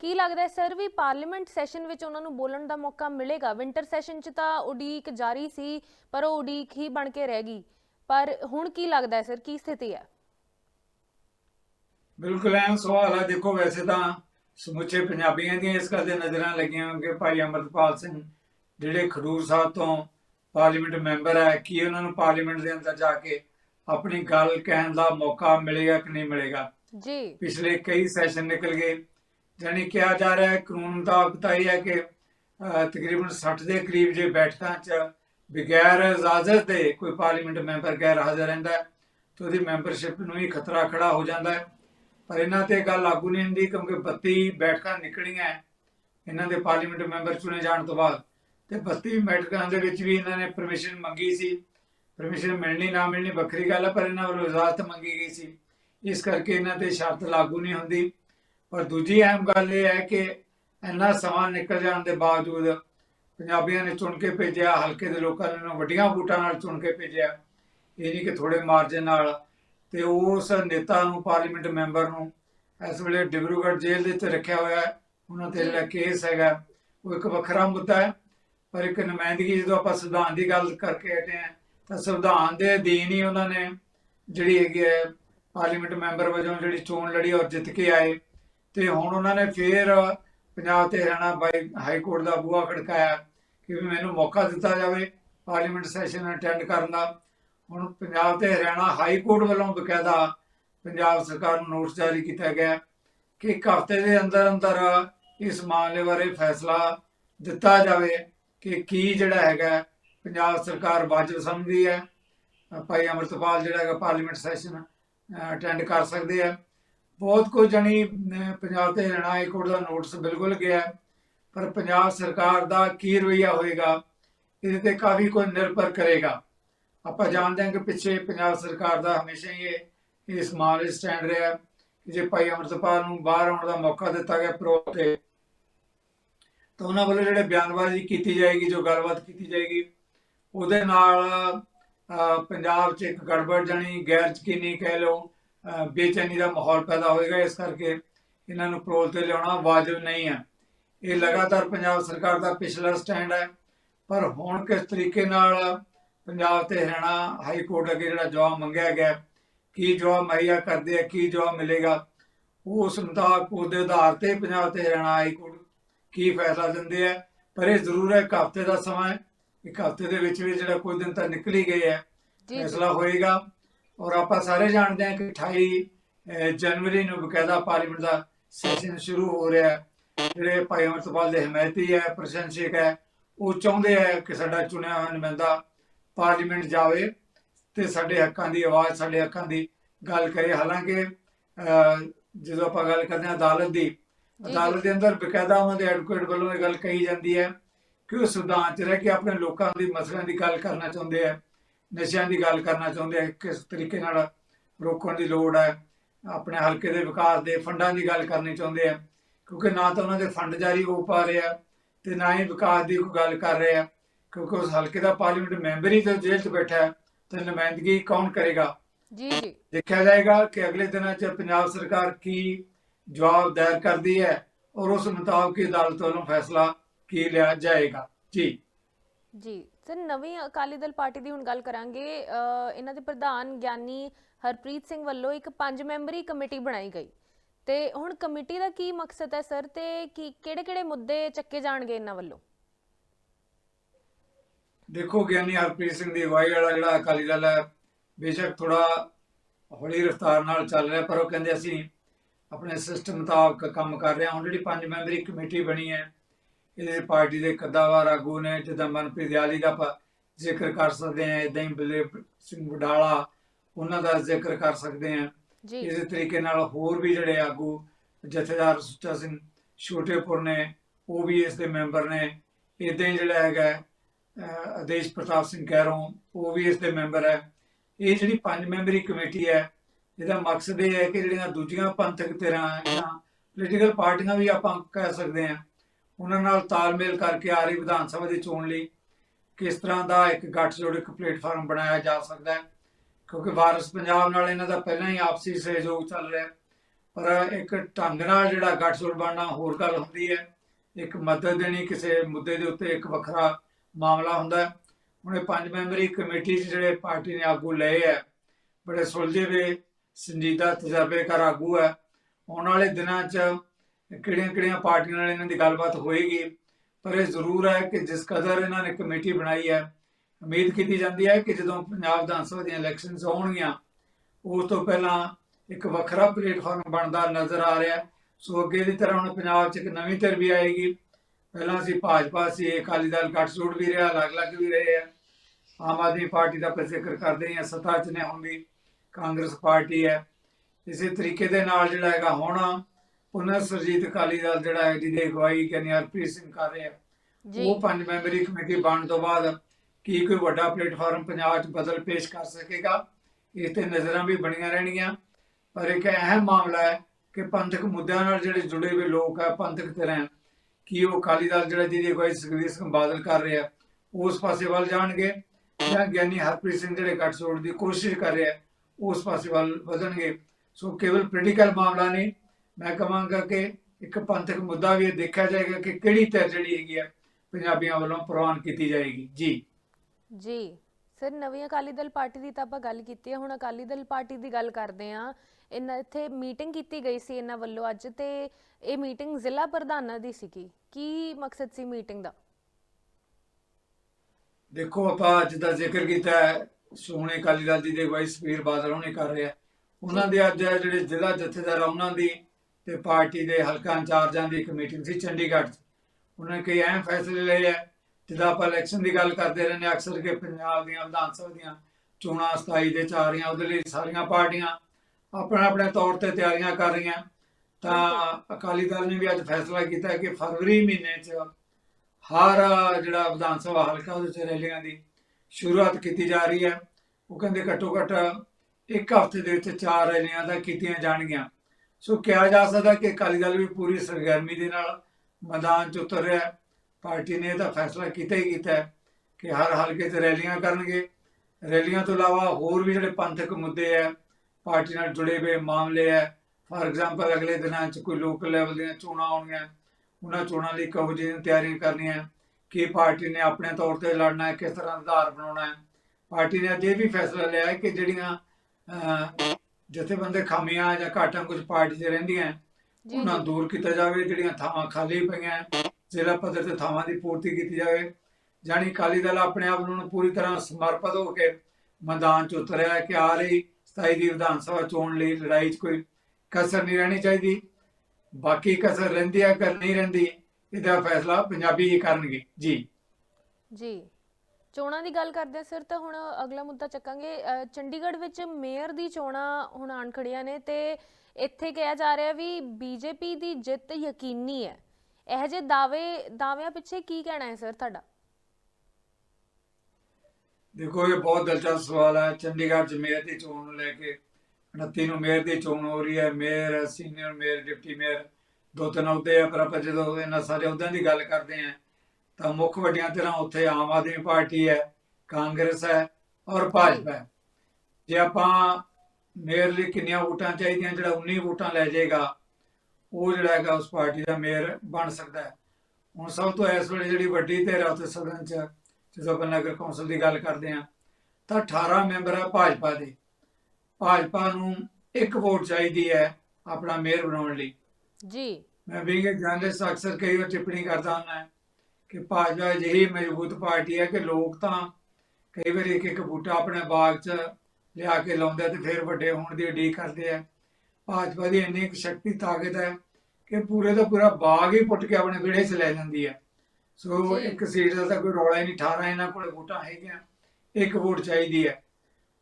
ਕੀ ਲੱਗਦਾ ਹੈ, ਸਰ, ਵੀ ਪਾਰਲੀਮੈਂਟ ਸੈਸ਼ਨ ਵਿੱਚ ਉਹਨਾਂ ਨੂੰ ਬੋਲਣ ਦਾ ਮੌਕਾ ਮਿਲੇਗਾ? ਵਿੰਟਰ ਸੈਸ਼ਨ 'ਚ ਤਾਂ ਉਡੀਕ ਜਾਰੀ ਸੀ, ਪਰ ਉਹ ਉਡੀਕ ਹੀ ਬਣ ਕੇ ਰਹਿ ਗਈ। ਪਰ ਹੁਣ ਕੀ ਲੱਗਦਾ ਹੈ, ਸਰ, ਕੀ ਸਥਿਤੀ ਹੈ? ਬਿਲਕੁਲ ਐਂ ਸਵਾਲ ਹੈ ਦੇਖੋ, ਵੈਸੇ ਤਾਂ ਸਮੁੱਚੇ ਪੰਜਾਬੀਆਂ ਦੀਆਂ ਇਸ ਗੱਲ ਦੇ ਨਜ਼ਰਾਂ ਲੱਗੀਆਂ ਕਿ ਭਾਈ ਅਮਰਪਾਲ ਸਿੰਘ, ਜਿਹੜੇ ਖਡੂਰ ਸਾਹਿਬ ਤੋਂ ਪਾਰਲੀਮੈਂਟ ਮੈਂਬਰ ਹੈ ਕੀ ਉਹਨਾਂ ਨੂੰ ਪਾਰਲੀਮੈਂਟ ਦੇ ਅੰਦਰ ਜਾ ਕੇ ਆਪਣੀ ਗੱਲ ਕਹਿਣ ਦਾ ਮੌਕਾ ਮਿਲੇਗਾ ਕਿ ਨਹੀਂ ਮਿਲੇਗਾ? ਜੀ। ਪਿਛਲੇ ਕਈ ਸੈਸ਼ਨ ਨਿਕਲ ਗਏ ਜਾਣੀ ਕਿਹਾ ਜਾ ਰਿਹਾ ਹੈ ਕਾਨੂੰਨ ਤਾਂ ਇਹ ਹੈ ਕਿ ਤਕਰੀਬਨ 60 ਦੇ ਕਰੀਬ ਜੇ ਬੈਠਕਾਂ 'ਚ ਬਗੈਰ ਇਜਾਜ਼ਤ ਦੇ ਕੋਈ ਪਾਰਲੀਮੈਂਟ ਮੈਂਬਰ ਗੈਰ ਹਾਜ਼ਰ ਰਹਿੰਦਾ ਹੈ ਤਾਂ ਉਹਦੀ ਮੈਂਬਰਸ਼ਿਪ ਨੂੰ ਹੀ ਖਤਰਾ ਖੜਾ ਹੋ ਜਾਂਦਾ ਹੈ। ਪਰ ਇਹਨਾਂ ਤੇ ਗੱਲ ਲਾਗੂ ਨਹੀਂ ਹੁੰਦੀ ਕਿਉਂਕਿ 32 ਬੈਠਕਾਂ ਨਿਕਲੀਆਂ ਇਹਨਾਂ ਦੇ ਪਾਰਲੀਮੈਂਟ ਮੈਂਬਰ ਚੁਣੇ ਜਾਣ ਤੋਂ ਬਾਅਦ। ਤੇ 32 ਬੈਠਕਾਂ ਦੇ ਵਿੱਚ ਵੀ ਇਹਨਾਂ ਨੇ ਪਰਮਿਸ਼ਨ ਮੰਗੀ ਸੀ। ਪਰਮਿਸ਼ਨ ਮਿਲਣੀ ਨਾ ਮਿਲਣੀ ਵੱਖਰੀ ਗੱਲ ਹੈ ਪਰ ਇਹਨਾਂ ਵੱਲੋਂ ਇਜਾਜ਼ਤ ਮੰਗੀ ਗਈ ਸੀ। ਇਸ ਕਰਕੇ ਇਹਨਾਂ ਤੇ ਸ਼ਰਤ ਲਾਗੂ ਨਹੀਂ ਹੁੰਦੀ। ਪਰ ਦੂਜੀ ਅਹਿਮ ਗੱਲ ਇਹ ਹੈ ਕਿ ਇੰਨਾ ਸਮਾਂ ਨਿਕਲ ਜਾਣ ਦੇ ਬਾਵਜੂਦ ਪੰਜਾਬੀਆਂ ਨੇ ਚੁਣ ਕੇ ਭੇਜਿਆ ਹਲਕੇ ਦੇ ਲੋਕਾਂ ਨੇ ਇਹਨੂੰ ਵੱਡੀਆਂ ਵੋਟਾਂ ਨਾਲ ਚੁਣ ਕੇ ਭੇਜਿਆ। ਇਹ ਨਹੀਂ ਕਿ ਥੋੜੇ ਮਾਰਜਨ ਨਾਲ। ਤੇ ਉਸ ਨੇਤਾ ਨੂੰ ਪਾਰਲੀਮੈਂਟ ਮੈਂਬਰ ਨੂੰ ਇਸ ਵੇਲੇ ਡਿਬਰੂਗੜ੍ਹ ਜੇਲ੍ਹ ਦੇ ਵਿੱਚ ਰੱਖਿਆ ਹੋਇਆ ਹੈ। ਉਹਨਾਂ ਤੇ ਜਿਹੜਾ ਕੇਸ ਹੈਗਾ ਉਹ ਇੱਕ ਵੱਖਰਾ ਮੁੱਦਾ ਹੈ। ਪਰ ਇੱਕ ਨੁਮਾਇੰਦਗੀ ਜਦੋਂ ਆਪਾਂ ਸੰਵਿਧਾਨ ਦੀ ਗੱਲ ਕਰਕੇ ਹਟੇ ਹਾਂ, ਤਾਂ ਸੰਵਿਧਾਨ ਦੇ ਅਧੀਨ ਹੀ ਉਹਨਾਂ ਨੇ ਜਿਹੜੀ ਹੈਗੀ ਹੈ ਪਾਰਲੀਮੈਂਟ ਮੈਂਬਰ ਵਜੋਂ ਜਿਹੜੀ ਚੋਣ ਲੜੀ ਔਰ ਜਿੱਤ ਕੇ ਆਏ। ਤੇ ਹੁਣ ਉਹਨਾਂ ਨੇ ਫੇਰ ਪੰਜਾਬ ਤੇ ਹਰਿਆਣਾ ਬਾਈ ਹਾਈ ਕੋਰਟ ਦਾ ਬੂਹਾ ਖੜਕਾਇਆ ਕਿ ਵੀ ਮੈਨੂੰ ਮੌਕਾ ਦਿੱਤਾ ਜਾਵੇ ਪਾਰਲੀਮੈਂਟ ਸੈਸ਼ਨ ਅਟੈਂਡ ਕਰਨ ਦਾ। ਹੁਣ ਪੰਜਾਬ ਤੇ ਹਰਿਆਣਾ ਹਾਈ ਕੋਰਟ ਵੱਲੋਂ ਬਕਾਇਦਾ ਪੰਜਾਬ ਸਰਕਾਰ ਨੂੰ ਨੋਟਿਸ ਜਾਰੀ ਕੀਤਾ ਗਿਆ ਕਿ ਇੱਕ ਹਫ਼ਤੇ ਦੇ ਅੰਦਰ ਅੰਦਰ ਇਸ ਮਾਮਲੇ ਬਾਰੇ ਫੈਸਲਾ ਦਿੱਤਾ ਜਾਵੇ। ਕਿ ਕੀ ਜਿਹੜਾ ਹੈਗਾ, ਪੰਜਾਬ ਸਰਕਾਰ ਵਾਜਬ ਸਮਝਦੀ ਹੈ। ਭਾਈ ਅਮਰਤਪਾਲ ਜਿਹੜਾ ਹੈਗਾ, ਪਾਰਲੀਮੈਂਟ ਸੈਸ਼ਨ ਅਟੈਂਡ ਕਰ ਸਕਦੇ ਆ। ਬਹੁਤ ਕੁਝ ਜਣੀ ਪੰਜਾਬ ਤੇ ਹਰਿਆਣਾ ਹਾਈ ਕੋਰਟ ਦਾ ਨੋਟਿਸ ਬਿਲਕੁਲ ਗਿਆ ਪਰ ਪੰਜਾਬ ਸਰਕਾਰ ਦਾ ਕੀ ਰਵੱਈਆ ਹੋਏਗਾ, ਇਹਦੇ ਤੇ ਕਾਫੀ ਕੁਝ ਨਿਰਭਰ ਕਰੇਗਾ। ਆਪਾਂ ਜਾਣਦੇ ਹਾਂ ਕਿ ਪਿੱਛੇ ਪੰਜਾਬ ਸਰਕਾਰ ਦਾ ਹਮੇਸ਼ਾ ਹੀ ਇਹ ਇਸ ਮਾਮਲੇ ਸਟੈਂਡ ਰਿਹਾ ਕਿ ਜੇ ਭਾਈ ਅਮਰਤਪਾਲ ਨੂੰ ਬਾਹਰ ਆਉਣ ਦਾ ਮੌਕਾ ਦਿੱਤਾ ਗਿਆ ਪ੍ਰੋ ਤੇ ਤਾਂ ਉਹਨਾਂ ਵੱਲੋਂ ਜਿਹੜੇ ਬਿਆਨਬਾਜ਼ੀ ਕੀਤੀ ਜਾਏਗੀ, ਜੋ ਗੱਲਬਾਤ ਕੀਤੀ ਜਾਏਗੀ, ਉਹਦੇ ਨਾਲ ਪੰਜਾਬ 'ਚ ਇੱਕ ਗੜਬੜ ਜਾਣੀ, ਗੈਰ ਯਕੀਨੀ ਕਹਿ ਲਓ ਬੇਚੈਨੀ ਦਾ ਮਾਹੌਲ ਪੈਦਾ ਹੋਏਗਾ, ਇਸ ਕਰਕੇ ਇਹਨਾਂ ਨੂੰ ਪਰੋਲ ਤੇ ਲਿਆਉਣਾ ਵਾਜਬ ਨਹੀਂ ਹੈ। ਇਹ ਲਗਾਤਾਰ ਪੰਜਾਬ ਸਰਕਾਰ ਦਾ ਪਿਛਲਾ ਸਟੈਂਡ ਹੈ, ਪਰ ਹੁਣ ਕਿਸ ਤਰੀਕੇ ਨਾਲ ਪੰਜਾਬ ਤੇ ਹਰਿਆਣਾ ਹਾਈ ਕੋਰਟ ਅੱਗੇ ਜਿਹੜਾ ਜਵਾਬ ਮੰਗਿਆ ਗਿਆ, ਕੀ ਜਵਾਬ ਮੁਹੱਈਆ ਕਰਦੇ ਆ, ਕੀ ਜਵਾਬ ਮਿਲੇਗਾ ਉਸ ਮੁਤਾਬਕ ਉਹਦੇ ਆਧਾਰ ਤੇ ਪੰਜਾਬ ਤੇ ਹਰਿਆਣਾ ਹਾਈ ਕੋਰਟ ਕੀ ਫੈਸਲਾ ਦਿੰਦੇ ਆ? ਪਰ ਇਹ ਜ਼ਰੂਰ ਹੈ ਇੱਕ ਹਫ਼ਤੇ ਦਾ ਸਮਾਂ ਹੈ। ਇੱਕ ਹਫ਼ਤੇ ਦੇ ਵਿੱਚ ਵੀ ਜਿਹੜਾ ਕੁਝ ਦਿਨ ਤਾਂ ਨਿਕਲ ਹੀ ਗਏ ਹੈ ਫੈਸਲਾ ਹੋਏਗਾ। ਔਰ ਆਪਾਂ ਸਾਰੇ ਜਾਣਦੇ ਹਾਂ ਕਿ 28 ਅਹ, ਜਨਵਰੀ ਨੂੰ ਬਕਾਇਦਾ ਪਾਰਲੀਮੈਂਟ ਦਾ ਸੈਸ਼ਨ ਸ਼ੁਰੂ ਹੋ ਰਿਹਾ ਹੈ। ਜਿਹੜੇ ਭਾਈ ਅਮਰਤਪਾਲ ਦੇ ਹਮਾਇਤੀ ਹੈ ਪ੍ਰਸ਼ੰਸਕ ਹੈ ਉਹ ਚਾਹੁੰਦੇ ਹੈ ਕਿ ਸਾਡਾ ਚੁਣਿਆ ਹੋਇਆ ਨੁਮਾਇੰਦਾ ਪਾਰਲੀਮੈਂਟ ਜਾਵੇ ਤੇ ਸਾਡੇ ਹੱਕਾਂ ਦੀ ਆਵਾਜ਼ ਸਾਡੇ ਹੱਕਾਂ ਦੀ ਗੱਲ ਕਰੇ। ਹਾਲਾਂਕਿ ਜਦੋਂ ਆਪਾਂ ਗੱਲ ਕਰਦੇ ਹਾਂ ਅਦਾਲਤ ਦੀ। ਅਦਾਲਤ ਦੇ ਅੰਦਰ ਬਕਾਇਦਾ ਉਹਨਾਂ ਦੇ ਐਡਵੋਕੇਟ ਵੱਲੋਂ ਇਹ ਗੱਲ ਕਹੀ ਜਾਂਦੀ ਹੈ ਕਿ ਉਹ ਸੰਵਿਧਾਨ 'ਚ ਰਹਿ ਕੇ ਆਪਣੇ ਲੋਕਾਂ ਦੀ ਮਸਲਿਆਂ ਦੀ ਗੱਲ ਕਰਨਾ ਚਾਹੁੰਦੇ ਆ ਨਸ਼ਿਆਂ ਦੀ ਗੱਲ ਕਰਨਾ ਚਾਹੁੰਦੇ ਆ ਕਿਸ ਤਰੀਕੇ ਨਾਲ ਰੋਕਣ ਦੀ ਲੋੜ ਹੈ ਆਪਣੇ ਹਲਕੇ ਦੇ ਵਿਕਾਸ ਦੇ ਫੰਡਾਂ ਦੀ ਗੱਲ ਕਰਨੀ ਚਾਹੁੰਦੇ ਆ ਕਿਉਂਕਿ ਨਾ ਤਾਂ ਉਹਨਾਂ ਦੇ ਫੰਡ ਜਾਰੀ ਹੋ ਪਾ ਰਹੇ ਤੇ ਨਾ ਹੀ ਵਿਕਾਸ ਦੀ ਕੋਈ ਗੱਲ ਕਰ ਰਹੇ ਕਿਉਂਕਿ ਉਸ ਹਲਕੇ ਦਾ ਪਾਰਲੀਮੈਂਟ ਮੈਂਬਰ ਹੀ ਤਾਂ ਜੇਲ੍ਹ 'ਚ ਬੈਠਾ ਹੈ ਤੇ ਨੁਮਾਇੰਦਗੀ ਕੌਣ ਕਰੇਗਾ? ਜੀ ਜੀ। ਦੇਖਿਆ ਜਾਏਗਾ ਕਿ ਅਗਲੇ ਦਿਨਾਂ 'ਚ ਪੰਜਾਬ ਸਰਕਾਰ ਕੀ ਜਵਾਬ ਦਾਇਰ ਕਰਦੀ ਹੈ ਔਰ ਉਸ ਮੁਤਾਬਕ ਅਦਾਲਤ ਵੱਲੋਂ ਫੈਸਲਾ ਕੀ ਲਿਆ ਜਾਏਗਾ। ਜੀ। ਜੀ ਸਰ ਨਵੀਂ ਅਕਾਲੀ ਦਲ ਪਾਰਟੀ ਦੀ ਹੁਣ ਗੱਲ ਕਰਾਂਗੇ ਇਹਨਾਂ ਦੇ ਪ੍ਰਧਾਨ ਗਿਆਨੀ ਹਰਪ੍ਰੀਤ ਸਿੰਘ ਵੱਲੋਂ ਇੱਕ ਪੰਜ ਮੈਂਬਰੀ ਕਮੇਟੀ ਬਣਾਈ ਗਈ। ਤੇ ਹੁਣ ਕਮੇਟੀ ਦਾ ਕੀ ਮਕਸਦ ਹੈ ਸਰ? ਤੇ ਕੀ ਕਿਹੜੇ-ਕਿਹੜੇ ਮੁੱਦੇ ਚੱਕੇ ਜਾਣਗੇ ਇਹਨਾਂ ਵੱਲੋਂ? ਦੇਖੋ ਗਿਆਨੀ ਹਰਪ੍ਰੀਤ ਸਿੰਘ ਦੀ ਅਗਵਾਈ ਵਾਲਾ ਜਿਹੜਾ ਅਕਾਲੀ ਦਲ ਹੈ ਬੇਸ਼ੱਕ ਥੋੜਾ ਹੌਲੀ ਰਫ਼ਤਾਰ ਨਾਲ ਚੱਲ ਰਿਹਾ ਪਰ ਉਹ ਕਹਿੰਦੇ ਅਸੀਂ ਆਪਣੇ ਸਿਸਟਮ ਮੁਤਾਬਕ ਕੰਮ ਕਰ ਰਹੇ। ਹੁਣ ਜਿਹੜੀ ਪੰਜ ਮੈਂਬਰੀ ਕਮੇਟੀ ਬਣੀ ਹੈ ਇਹਦੇ ਪਾਰਟੀ ਦੇ ਕੱਦਾਵਾਰ ਆਗੂ ਨੇ ਜਿੱਦਾਂ ਮਨਪ੍ਰੀਤ ਦਿਆਲੀ ਦਾ ਜ਼ਿਕਰ ਕਰ ਸਕਦੇ ਹਾਂ ਇਦਾਂ ਹੀ ਬਲਦੇਵ ਸਿੰਘ ਵਡਾਲਾ ਉਹਨਾਂ ਦਾ ਜ਼ਿਕਰ ਕਰ ਸਕਦੇ ਜੀ। ਇਸੇ ਤਰੀਕੇ ਨਾਲ ਹੋਰ ਵੀ ਜਿਹੜੇ ਆਗੂ ਜਥੇਦਾਰ ਸੁੱਚਾ ਸਿੰਘ ਛੋਟੇਪੁਰ ਨੇ ਉਹ ਵੀ ਇਸ ਦੇ ਮੈਂਬਰ ਨੇ। ਇਦਾਂ ਹੀ ਜਿਹੜਾ ਹੈਗਾ ਆਦੇਸ਼ ਪ੍ਰਤਾਪ ਸਿੰਘ ਕਹਿਰੋਂ ਉਹ ਵੀ ਇਸ ਦੇ ਮੈਂਬਰ ਹੈ। ਇਹ ਜਿਹੜੀ ਪੰਜ ਮੈਂਬਰੀ ਕਮੇਟੀ ਹੈ ਇਹਦਾ ਮਕਸਦ ਇਹ ਹੈ ਕਿ ਜਿਹੜੀਆਂ ਦੂਜੀਆਂ ਪੰਥਕ ਧਿਰਾਂ ਜਾਂ ਪੋਲੀਟੀਕਲ ਪਾਰਟੀਆਂ ਵੀ ਆਪਾਂ ਕਹਿ ਸਕਦੇ ਹਾਂ, ਉਹਨਾਂ ਨਾਲ ਤਾਲਮੇਲ ਕਰਕੇ ਆ ਰਹੀ ਵਿਧਾਨ ਸਭਾ ਦੀ ਚੋਣ ਲਈ ਕਿਸ ਤਰ੍ਹਾਂ ਦਾ ਇੱਕ ਗੱਠਜੋੜ, ਇੱਕ ਪਲੇਟਫਾਰਮ ਬਣਾਇਆ ਜਾ ਸਕਦਾ ਹੈ। ਕਿਉਂਕਿ ਵਾਰਸ ਪੰਜਾਬ ਨਾਲ ਇਹਨਾਂ ਦਾ ਪਹਿਲਾਂ ਹੀ ਆਪਸੀ ਸਹਿਯੋਗ ਚੱਲ ਰਿਹਾ ਪਰ ਇੱਕ ਢੰਗ ਨਾਲ ਜਿਹੜਾ ਗੱਠਜੋੜ ਬਣਨਾ ਹੋਰ ਗੱਲ ਹੁੰਦੀ ਹੈ। ਇੱਕ ਮਦਦ ਦੇਣੀ ਕਿਸੇ ਮੁੱਦੇ ਦੇ ਉੱਤੇ ਇੱਕ ਵੱਖਰਾ ਮਾਮਲਾ ਹੁੰਦਾ ਹੈ। ਹੁਣ ਇਹ ਪੰਜ ਮੈਂਬਰੀ ਕਮੇਟੀ 'ਚ ਜਿਹੜੇ ਪਾਰਟੀ ਨੇ ਆਗੂ ਲਏ ਹੈ, ਬੜੇ ਸੁਲਝੇ ਵੇ ਸੰਜੀਦਾ ਤਜਰਬੇਕਾਰ ਆਗੂ ਹੈ। ਆਉਣ ਵਾਲੇ ਦਿਨਾਂ 'ਚ ਕਿਹੜੀਆਂ ਕਿਹੜੀਆਂ ਪਾਰਟੀਆਂ ਨਾਲ ਇਹਨਾਂ ਦੀ ਗੱਲਬਾਤ ਹੋਏਗੀ, ਪਰ ਇਹ ਜ਼ਰੂਰ ਹੈ ਕਿ ਜਿਸ ਕਦਰ ਇਹਨਾਂ ਨੇ ਕਮੇਟੀ ਬਣਾਈ ਹੈ, ਉਮੀਦ ਕੀਤੀ ਜਾਂਦੀ ਹੈ ਕਿ ਜਦੋਂ ਪੰਜਾਬ ਵਿਧਾਨ ਸਭਾ ਦੀਆਂ ਇਲੈਕਸ਼ਨਸ ਹੋਣਗੀਆਂ ਉਸ ਤੋਂ ਪਹਿਲਾਂ ਇੱਕ ਵੱਖਰਾ ਪਲੇਟਫਾਰਮ ਬਣਦਾ ਨਜ਼ਰ ਆ ਰਿਹਾ ਸੋ ਅੱਗੇ ਦੀ ਤਰ੍ਹਾਂ ਹੁਣ ਪੰਜਾਬ 'ਚ ਇੱਕ ਨਵੀਂ ਤਰਬੀ ਆਏਗੀ। ਪਹਿਲਾਂ ਸੀ ਭਾਜਪਾ ਸੀ ਅਕਾਲੀ ਦਲ ਗੱਠਜੋੜ ਵੀ ਰਿਹਾ, ਅਲੱਗ-ਅਲੱਗ ਵੀ ਰਹੇ ਆ। ਆਮ ਆਦਮੀ ਪਾਰਟੀ ਦਾ ਜ਼ਿਕਰ ਕਰਦੇ ਹਾਂ, ਸੱਤਾ 'ਚ ਨੇ ਹੁਣ ਵੀ। ਕਾਂਗਰਸ ਪਾਰਟੀ ਹੈ। ਇਸੇ ਤਰੀਕੇ ਦੇ ਨਾਲ ਜਿਹੜਾ ਹੈਗਾ ਹੁਣ ਪੁਨਰ ਸਰਜੀਤ ਅਕਾਲੀ ਦਲ ਜਿਹੜਾ ਹੈ ਜਿਹਦੀ ਅਗਵਾਈ ਕਹਿੰਦੇ ਹਰਪ੍ਰੀਤ ਸਿੰਘ ਕਰ ਰਿਹਾ ਉਹ ਪੰਜ ਮੈਂਬਰੀ ਕਮੇਟੀ ਬਣਨ ਤੋਂ ਬਾਅਦ ਕੀ ਕੋਈ ਵੱਡਾ ਪਲੇਟਫਾਰਮ ਪੰਜਾਬ 'ਚ ਬਦਲ ਪੇਸ਼ ਕਰ ਸਕੇਗਾ ਇਸ ਤੇ ਨਜ਼ਰਾਂ ਵੀ ਬਣੀਆਂ ਰਹਿਣਗੀਆਂ। ਪਰ ਇੱਕ ਅਹਿਮ ਮਾਮਲਾ ਹੈ ਕਿ ਪੰਥਕ ਮੁੱਦਿਆਂ ਨਾਲ ਜਿਹੜੇ ਜੁੜੇ ਹੋਏ ਲੋਕ ਆ ਪੰਥਕ ਤਰ੍ਹਾਂ ਕੀ ਉਹ ਅਕਾਲੀ ਦਲ ਜਿਹੜਾ ਜਿਹਦੀ ਅਗਵਾਈ ਸੁਖਬੀਰ ਸਿੰਘ ਬਾਦਲ ਕਰ ਰਿਹਾ ਉਸ ਪਾਸੇ ਵੱਲ ਜਾਣਗੇ। ਜਾਂ ਗਿਆਨੀ ਹਰਪ੍ਰੀਤ ਸਿੰਘ ਜਿਹੜੇ ਗੱਠਜੋੜ ਦੀ ਕੋਸ਼ਿਸ਼ ਕਰ ਰਿਹਾ ਉਸ ਪਾਸੇ ਵੱਲ ਵਧਣਗੇ। ਸੋ ਕੇਵਲ ਪੋਲੀਟੀਕਲ ਮਾਮਲਾ ਨਹੀਂ ਮੈਂ ਕਹਾਂਗਾ ਕਿ ਇੱਕ ਪੰਥਕ ਮੁੱਦਾ ਵੀ ਦੇਖਿਆ ਜਾਏਗਾ ਕਿ ਕਿਹੜੀ ਧਿਰ ਜਿਹੜੀ ਹੈਗੀ ਹੈ ਪੰਜਾਬੀਆਂ ਵੱਲੋਂ ਪ੍ਰਵਾਨ ਕੀਤੀ ਜਾਏਗੀ। ਜੀ। ਜੀ ਸਰ ਨਵੀਂ ਅਕਾਲੀ ਦਲ ਪਾਰਟੀ ਦੀ ਤਾਂ ਆਪਾਂ ਗੱਲ ਕੀਤੀ ਹੈ ਹੁਣ ਅਕਾਲੀ ਦਲ ਪਾਰਟੀ ਦੀ ਗੱਲ ਕਰਦੇ ਹਾਂ ਇਹਨਾਂ ਇੱਥੇ ਮੀਟਿੰਗ ਕੀਤੀ ਗਈ ਸੀ ਇਹਨਾਂ ਵੱਲੋਂ ਅੱਜ ਤੇ ਇਹ ਮੀਟਿੰਗ ਜ਼ਿਲ੍ਹਾ ਪ੍ਰਧਾਨਾਂ ਦੀ ਸੀਗੀ। ਕੀ ਮਕਸਦ ਸੀ ਮੀਟਿੰਗ ਦਾ? ਦੇਖੋ ਆਪਾਂ ਅੱਜ ਦਾ ਜ਼ਿਕਰ ਕੀਤਾ ਹੈ ਸ਼੍ਰੋਮਣੀ ਅਕਾਲੀ ਦਲ ਜੀ ਦੇ ਅਗਵਾਈ ਸੁਖਬੀਰ ਬਾਦਲ ਉਹਨੇ ਕਰ ਰਿਹਾ। ਉਹਨਾਂ ਦੇ ਅੱਜ ਜਿਹੜੇ ਜ਼ਿਲ੍ਹਾ ਜਥੇਦਾਰ ਉਹਨਾਂ ਦੀ ਤੇ ਪਾਰਟੀ ਦੇ ਹਲਕਾ ਇੰਚਾਰਜਾਂ ਦੀ ਇੱਕ ਮੀਟਿੰਗ ਸੀ ਚੰਡੀਗੜ੍ਹ 'ਚ। ਉਹਨਾਂ ਨੇ ਕਈ ਅਹਿਮ ਫੈਸਲੇ ਲਏ ਹੈ ਜਿੱਦਾਂ ਆਪਾਂ ਇਲੈਕਸ਼ਨ ਦੀ ਗੱਲ ਕਰਦੇ ਰਹਿੰਦੇ ਹਾਂ, ਅਕਸਰ ਕਿ ਪੰਜਾਬ ਦੀਆਂ, ਵਿਧਾਨ ਸਭਾ ਦੀਆਂ ਚੋਣਾਂ 27 ਦੇ ਚਾਰ ਰਹੀਆਂ, ਉਹਦੇ ਲਈ ਸਾਰੀਆਂ ਪਾਰਟੀਆਂ ਆਪਣੇ ਆਪਣੇ ਤੌਰ ਤੇ ਤਿਆਰੀਆਂ ਕਰ ਰਹੀਆਂ। ਤਾਂ ਅਕਾਲੀ ਦਲ ਨੇ ਵੀ ਅੱਜ ਫੈਸਲਾ ਕੀਤਾ ਕਿ ਫਰਵਰੀ ਮਹੀਨੇ 'ਚ ਹਰ ਜਿਹੜਾ ਵਿਧਾਨ ਸਭਾ ਹਲਕਾ, ਉਹਦੇ 'ਚ ਰੈਲੀਆਂ ਦੀ ਸ਼ੁਰੂਆਤ ਕੀਤੀ ਜਾ ਰਹੀ ਹੈ। ਉਹ ਕਹਿੰਦੇ ਘੱਟੋ ਘੱਟ ਇੱਕ ਹਫ਼ਤੇ ਦੇ ਵਿੱਚ ਚਾਰ ਰੈਲੀਆਂ ਦਾ ਕੀਤੀਆਂ ਜਾਣਗੀਆਂ। ਸੋ ਕਿਹਾ ਜਾ ਸਕਦਾ ਕਿ ਅਕਾਲੀ ਦਲ ਵੀ ਪੂਰੀ ਸਰਗਰਮੀ ਦੇ ਨਾਲ ਮੈਦਾਨ 'ਚ ਉਤਰ ਰਿਹਾ ਪਾਰਟੀ ਨੇ ਇਹਦਾ ਫੈਸਲਾ ਕੀਤਾ ਹੀ ਕੀਤਾ ਕਿ ਹਰ ਹਲਕੇ 'ਚ ਰੈਲੀਆਂ ਕਰਨਗੇ। ਰੈਲੀਆਂ ਤੋਂ ਇਲਾਵਾ ਹੋਰ ਵੀ ਜਿਹੜੇ ਪੰਥਕ ਮੁੱਦੇ ਹੈ, ਪਾਰਟੀ ਨਾਲ ਜੁੜੇ ਹੋਏ ਮਾਮਲੇ ਹੈ, ਫਾਰ ਐਗਜ਼ਾਮਪਲ ਅਗਲੇ ਦਿਨਾਂ 'ਚ ਕੋਈ ਲੋਕਲ ਲੈਵਲ ਦੀਆਂ ਚੋਣਾਂ ਆਉਣਗੀਆਂ ਉਹਨਾਂ ਚੋਣਾਂ ਲਈ ਕਹੋ ਜਿਹੀਆਂ ਤਿਆਰੀਆਂ ਕਰਨੀਆਂ ਕਿ ਪਾਰਟੀ ਨੇ ਆਪਣੇ ਤੌਰ ਤੇ ਲੜਨਾ ਹੈ ਕਿਸ ਤਰ੍ਹਾਂ ਆਧਾਰ ਬਣਾਉਣਾ ਹੈ। ਪਾਰਟੀ ਨੇ ਅੱਜ ਇਹ ਵੀ ਫੈਸਲਾ ਲਿਆ ਹੈ ਕਿ ਜਿਹੜੀਆਂ ਜਥੇਬੰਦੀ ਖਾਮੀਆਂ ਜਾਂ ਘਾਟਾਂ ਕੁਝ ਪਾਰਟੀ 'ਚ ਰਹਿੰਦੀਆਂ ਉਹਨਾਂ ਦੂਰ ਕੀਤਾ ਜਾਵੇ ਜਿਹੜੀਆਂ ਥਾਵਾਂ ਖਾਲੀ ਪਈਆਂ ਜ਼ਿਲ੍ਹਾ ਪੱਧਰ ਤੇ ਥਾਵਾਂ ਦੀ ਪੂਰਤੀ ਕੀਤੀ ਜਾਵੇ। ਜਾਣੀ ਅਕਾਲੀ ਦਲ ਆਪਣੇ ਆਪ ਨੂੰ ਪੂਰੀ ਤਰ੍ਹਾਂ ਸਮਰਪਿਤ ਹੋ ਕੇ ਮੈਦਾਨ 'ਚ ਉਤਰਿਆ ਹੈ ਕਿ ਆ ਰਹੀ 27 ਦੀ ਵਿਧਾਨ ਸਭਾ ਚੋਣ ਲਈ ਲੜਾਈ 'ਚ ਕੋਈ ਕਸਰ ਨਹੀਂ ਰਹਿਣੀ ਚਾਹੀਦੀ। ਬਾਕੀ ਕਸਰ ਰਹਿੰਦੀ ਹੈ ਕਰ ਨਹੀਂ ਰਹਿੰਦੀ ਇਹਦਾ ਫੈਸਲਾ ਪੰਜਾਬੀ ਹੀ ਕਰਨਗੇ। ਜੀ। ਜੀ। ਚੋਣਾਂ ਦੀ ਗੱਲ ਕਰਦੇ ਸਰ ਤਾਂ ਹੁਣ ਅਗਲਾ ਮੁੱਦਾ ਚੱਕਾਂਗੇ। ਅ, ਚੰਡੀਗੜ੍ਹ ਵਿੱਚ ਮੇਅਰ ਦੀ ਚੋਣਾਂ ਹੁਣ ਆਣ ਖੜੀਆਂ ਨੇ ਤੇ ਇੱਥੇ ਕਿਹਾ ਜਾ ਰਿਹਾ ਵੀ ਬੀਜੇਪੀ ਦੀ ਜਿੱਤ ਯਕੀਨੀ ਹੈ। ਇਹ ਜੇ ਦਾਅਵੇ ਦਾਅਵਿਆਂ ਪਿੱਛੇ ਕੀ ਕਹਿਣਾ ਹੈ ਸਰ ਤੁਹਾਡਾ? ਦੇਖੋ ਇਹ ਬਹੁਤ ਦਿਲਚਸਪ ਸਵਾਲ ਹੈ। ਚੰਡੀਗੜ੍ਹ 'ਚ ਮੇਅਰ ਦੀ ਚੋਣ ਨੂੰ ਲੈ ਕੇ 29 ਨੂੰ ਮੇਅਰ ਦੀ ਚੋਣ ਹੋ ਰਹੀ ਹੈ। Mayor senior mayor deputy mayor ਦੋ ਤਿੰਨ ਅਹੁਦੇ ਆ, ਪਰ ਆਪਾਂ ਜਦੋਂ ਇਹਨਾਂ ਸਾਰੇ ਅਹੁਦਿਆਂ ਦੀ ਗੱਲ ਕਰਦੇ ਹਾਂ ਤਾਂ ਮੁੱਖ ਵੱਡੀਆਂ ਤਰ੍ਹਾਂ ਉੱਥੇ ਆਮ ਆਦਮੀ ਪਾਰਟੀ ਹੈ, ਕਾਂਗਰਸ ਹੈ ਔਰ ਭਾਜਪਾ ਹੈ। ਜੇ ਆਪਾਂ ਮੇਅਰ ਲਈ ਕਿੰਨੀਆਂ ਵੋਟਾਂ ਚਾਹੀਦੀਆਂ, ਜਿਹੜਾ 19 ਵੋਟਾਂ ਲੈ ਜਾਏਗਾ, ਉਹ ਜਿਹੜਾ ਹੈਗਾ ਉਸ ਪਾਰਟੀ ਦਾ ਮੇਅਰ ਬਣ ਸਕਦਾ ਹੈ। ਹੁਣ ਸਭ ਤੋਂ ਇਸ ਵੇਲੇ ਜਿਹੜੀ ਵੱਡੀ ਧਿਰ ਹੈ ਉੱਥੇ ਸਦਨ 'ਚ, ਜਦੋਂ ਆਪਾਂ ਨਗਰ ਕੌਂਸਲ ਦੀ ਗੱਲ ਕਰਦੇ ਹਾਂ ਤਾਂ 18 ਮੈਂਬਰ ਹੈ ਭਾਜਪਾ ਦੇ। ਭਾਜਪਾ ਨੂੰ ਇੱਕ ਵੋਟ ਚਾਹੀਦੀ ਹੈ ਆਪਣਾ ਮੇਅਰ ਬਣਾਉਣ ਲਈ। ਜੀ। ਮੈਂ ਵੀ ਕਿ ਜਰਨਲਿਸਟ ਅਕਸਰ ਕਈ ਵਾਰ ਟਿੱਪਣੀ ਕਰਦਾ ਹੁੰਦਾ ਕਿ ਭਾਜਪਾ ਅਜਿਹੀ ਮਜ਼ਬੂਤ ਪਾਰਟੀ ਹੈ ਕਿ ਲੋਕ ਤਾਂ ਕਈ ਵਾਰ ਇੱਕ ਇੱਕ ਬੂਟਾ ਆਪਣੇ ਬਾਗ 'ਚ ਲਿਆ ਕੇ ਲਾਉਂਦੇ ਤੇ ਫਿਰ ਵੱਡੇ ਹੋਣ ਦੀ ਉਡੀਕ ਕਰਦੇ ਆ। ਭਾਜਪਾ ਦੀ ਇੰਨੀ ਕੁ ਸ਼ਕਤੀ ਤਾਕਤ ਹੈ ਕਿ ਪੂਰੇ ਦਾ ਪੂਰਾ ਬਾਗ ਹੀ ਪੁੱਟ ਕੇ ਆਪਣੇ ਵਿਹੜੇ 'ਚ ਲੈ ਜਾਂਦੀ ਹੈ। ਸੋ। ਇੱਕ ਸੀਟ ਦਾ ਤਾਂ ਕੋਈ ਰੌਲਾ ਹੀ ਨਹੀਂ 18 ਇਹਨਾਂ ਕੋਲ ਵੋਟਾਂ ਹੈਗੀਆਂ ਇੱਕ ਵੋਟ ਚਾਹੀਦੀ ਹੈ।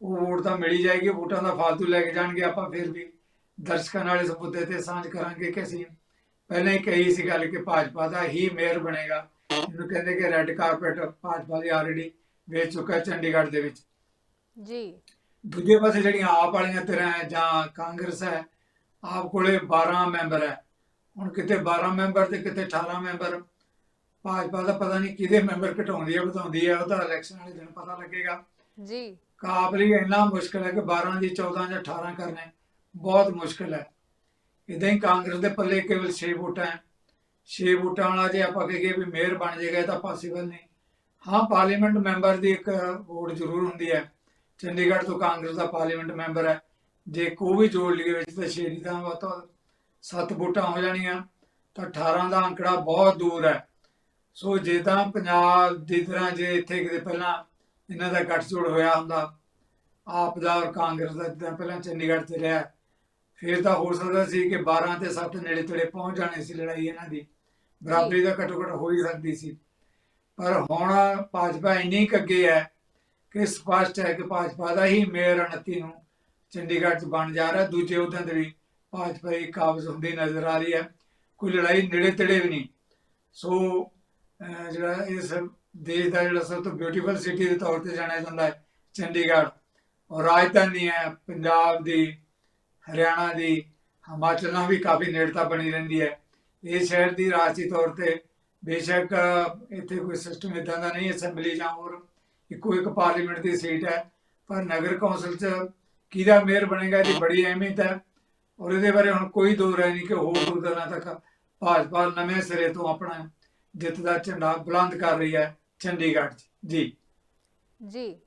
ਉਹ ਵੋਟ ਤਾਂ ਮਿਲ ਹੀ ਜਾਏਗੀ ਵੋਟਾਂ ਦਾ ਫਾਲਤੂ ਲੈ ਕੇ ਜਾਣਗੇ ਆਪਾਂ ਫਿਰ ਵੀ। ਦਰਸ਼ਕਾਂ ਨਾਲ ਇਸ ਮੁੱਦੇ ਤੇ ਸਾਂਝ ਕਰਾਂਗੇ ਕਿ ਅਸੀਂ ਪਹਿਲਾਂ ਹੀ ਕਹੀ ਸੀ ਗੱਲ ਕਿ ਭਾਜਪਾ ਦਾ ਹੀ ਮੇਅਰ ਬਣੇਗਾ। ਇਹਨੂੰ ਕਹਿੰਦੇ ਕਿ ਰੈੱਡ ਕਾਰਪੇਟ ਭਾਜਪਾ ਦੀ ਆਲਰੇਡੀ ਵੇਚ ਚੁੱਕਾ ਚੰਡੀਗੜ੍ਹ ਦੇ ਵਿੱਚ। ਜੀ। ਦੂਜੇ ਪਾਸੇ ਜਿਹੜੀਆਂ ਆਪ ਵਾਲੀਆਂ ਧਿਰਾਂ ਹੈ ਜਾਂ ਕਾਂਗਰਸ ਹੈ ਆਪ ਕੋਲੇ 12 ਮੈਂਬਰ ਹੈ। ਹੁਣ ਕਿਤੇ 12 ਮੈਂਬਰ ਤੇ ਕਿਤੇ 18 ਮੈਂਬਰ। ਭਾਜਪਾ ਦਾ ਪਤਾ ਨਹੀਂ ਕਿਹਦੇ ਮੈਂਬਰ ਘਟਾਉਂਦੀ ਹੈ ਵਧਾਉਂਦੀ ਹੈ ਉਹ ਤਾਂ ਇਲੈਕਸ਼ਨ ਵਾਲੇ ਦਿਨ ਪਤਾ ਲੱਗੇਗਾ। ਜੀ। ਕਾਪ ਲਈ ਇੰਨਾ ਮੁਸ਼ਕਲ ਹੈ ਕਿ 12 ਦੀ 14 ਜਾਂ 18 ਕਰਨੇ। ਬਹੁਤ ਮੁਸ਼ਕਲ ਹੈ। ਇਦਾਂ ਹੀ ਕਾਂਗਰਸ ਦੇ ਪੱਲੇ ਕੇਵਲ 6 ਵੋਟਾਂ ਹੈ। 6 ਵੋਟਾਂ ਵਾਲਾ ਜੇ ਆਪਾਂ ਕਹੀਏ ਵੀ ਮੇਅਰ ਬਣ ਜਾਏਗਾ ਤਾਂ ਪੋਸੀਬਲ ਨਹੀਂ। ਹਾਂ ਪਾਰਲੀਮੈਂਟ ਮੈਂਬਰ ਦੀ ਇੱਕ ਵੋਟ ਜ਼ਰੂਰ ਹੁੰਦੀ ਹੈ। ਚੰਡੀਗੜ੍ਹ ਤੋਂ ਕਾਂਗਰਸ ਦਾ ਪਾਰਲੀਮੈਂਟ ਮੈਂਬਰ ਹੈ। ਜੇ ਕੋ ਵੀ ਜੋੜ ਲਈਏ ਵਿੱਚ ਤਾਂ ਛੇ ਦੀ ਤਾਂ ਵੱਧ ਤੋਂ ਵੱਧ ਸੱਤ ਵੋਟਾਂ ਹੋ ਜਾਣੀਆਂ। ਤਾਂ 18 ਦਾ ਅੰਕੜਾ ਬਹੁਤ ਦੂਰ ਹੈ। ਸੋ ਜੇ ਤਾਂ ਪੰਜਾਬ ਦੀ ਤਰ੍ਹਾਂ ਜੇ ਇੱਥੇ ਕਿਤੇ ਪਹਿਲਾਂ ਇਹਨਾਂ ਦਾ ਗੱਠਜੋੜ ਹੋਇਆ ਹੁੰਦਾ, ਆਪ ਦਾ ਔਰ ਕਾਂਗਰਸ ਦਾ ਜਿੱਦਾਂ ਪਹਿਲਾਂ ਚੰਡੀਗੜ੍ਹ ਤੇ ਰਿਹਾ ਫਿਰ ਤਾਂ ਹੋ ਸਕਦਾ ਸੀ ਕਿ 12 ਤੇ 7 ਨੇੜੇ ਤੇੜੇ ਪਹੁੰਚ ਜਾਣੀ ਸੀ ਲੜਾਈ ਇਹਨਾਂ ਦੀ। ਬਰਾਬਰੀ ਦਾ ਘੱਟੋ ਘੱਟ ਹੋ ਹੀ ਸਕਦੀ ਸੀ। ਪਰ ਹੁਣ ਭਾਜਪਾ ਇੰਨੀ ਅੱਗੇ ਹੈ ਕਿ ਸਪਸ਼ਟ ਹੈ ਕਿ ਭਾਜਪਾ ਦਾ ਹੀ ਮੇਅਰ 29 ਨੂੰ ਚੰਡੀਗੜ੍ਹ 'ਚ ਬਣ ਜਾ ਰਿਹਾ। ਦੂਜੇ ਉਹਦਾਂ ਦੇ ਵੀ ਭਾਜਪਾ ਹੀ ਕਾਬਜ਼ ਹੁੰਦੀ ਨਜ਼ਰ ਆ ਰਹੀ ਹੈ। ਕੋਈ ਲੜਾਈ ਨੇੜੇ ਤੇੜੇ ਵੀ ਨਹੀਂ। ਸੋ ਜਿਹੜਾ ਇਸ ਦੇਸ਼ ਦਾ ਜਿਹੜਾ ਸਭ ਤੋਂ ਬਿਊਟੀਫੁਲ ਸਿਟੀ ਦੇ ਤੌਰ ਤੇ ਜਾਣਿਆ ਜਾਂਦਾ ਹੈ ਚੰਡੀਗੜ੍ਹ। ਔਰ ਰਾਜਧਾਨੀ ਹੈ ਪੰਜਾਬ ਦੀ। ਹਰਿਆਣਾ ਦੀ ਹਿਮਾਚਲ ਨਾਲ ਵੀ ਕਾਫੀ ਨੇੜਤਾ ਬਣੀ ਰਹਿੰਦੀ ਹੈ। ਇਹ ਸ਼ਹਿਰ ਦੀ ਰਾਜਸੀ ਤੌਰ ਤੇ ਬੇਸ਼ੱਕ ਇੱਥੇ ਕੋਈ ਸਿਸਟਮ ਇਦਾਂ ਦਾ ਨਹੀਂ ਅਸੈਂਬਲੀ ਜਾਂ ਹੋਰ ਇੱਕੋ ਇੱਕ ਪਾਰਲੀਮੈਂਟ ਦੀ ਸੀਟ ਹੈ। ਪਰ ਨਗਰ ਕੌਂਸਲ 'ਚ ਕਿਹਦਾ ਮੇਅਰ ਬਣੇਗਾ ਇਹਦੀ ਬੜੀ ਅਹਿਮੀਅਤ ਹੈ। ਔਰ ਇਹਦੇ ਬਾਰੇ ਹੁਣ ਕੋਈ ਦੋ ਰਾਏ ਨਹੀਂ ਕਿ ਹੋਰ ਦੋ ਦਿਨਾਂ ਤੱਕ ਭਾਜਪਾ ਨਵੇਂ ਸਿਰੇ ਤੋਂ ਆਪਣਾ ਜਿੱਤ ਦਾ ਝੰਡਾ ਬੁਲੰਦ ਕਰ ਰਹੀ ਹੈ ਚੰਡੀਗੜ੍ਹ 'ਚ। ਜੀ। ਜੀ।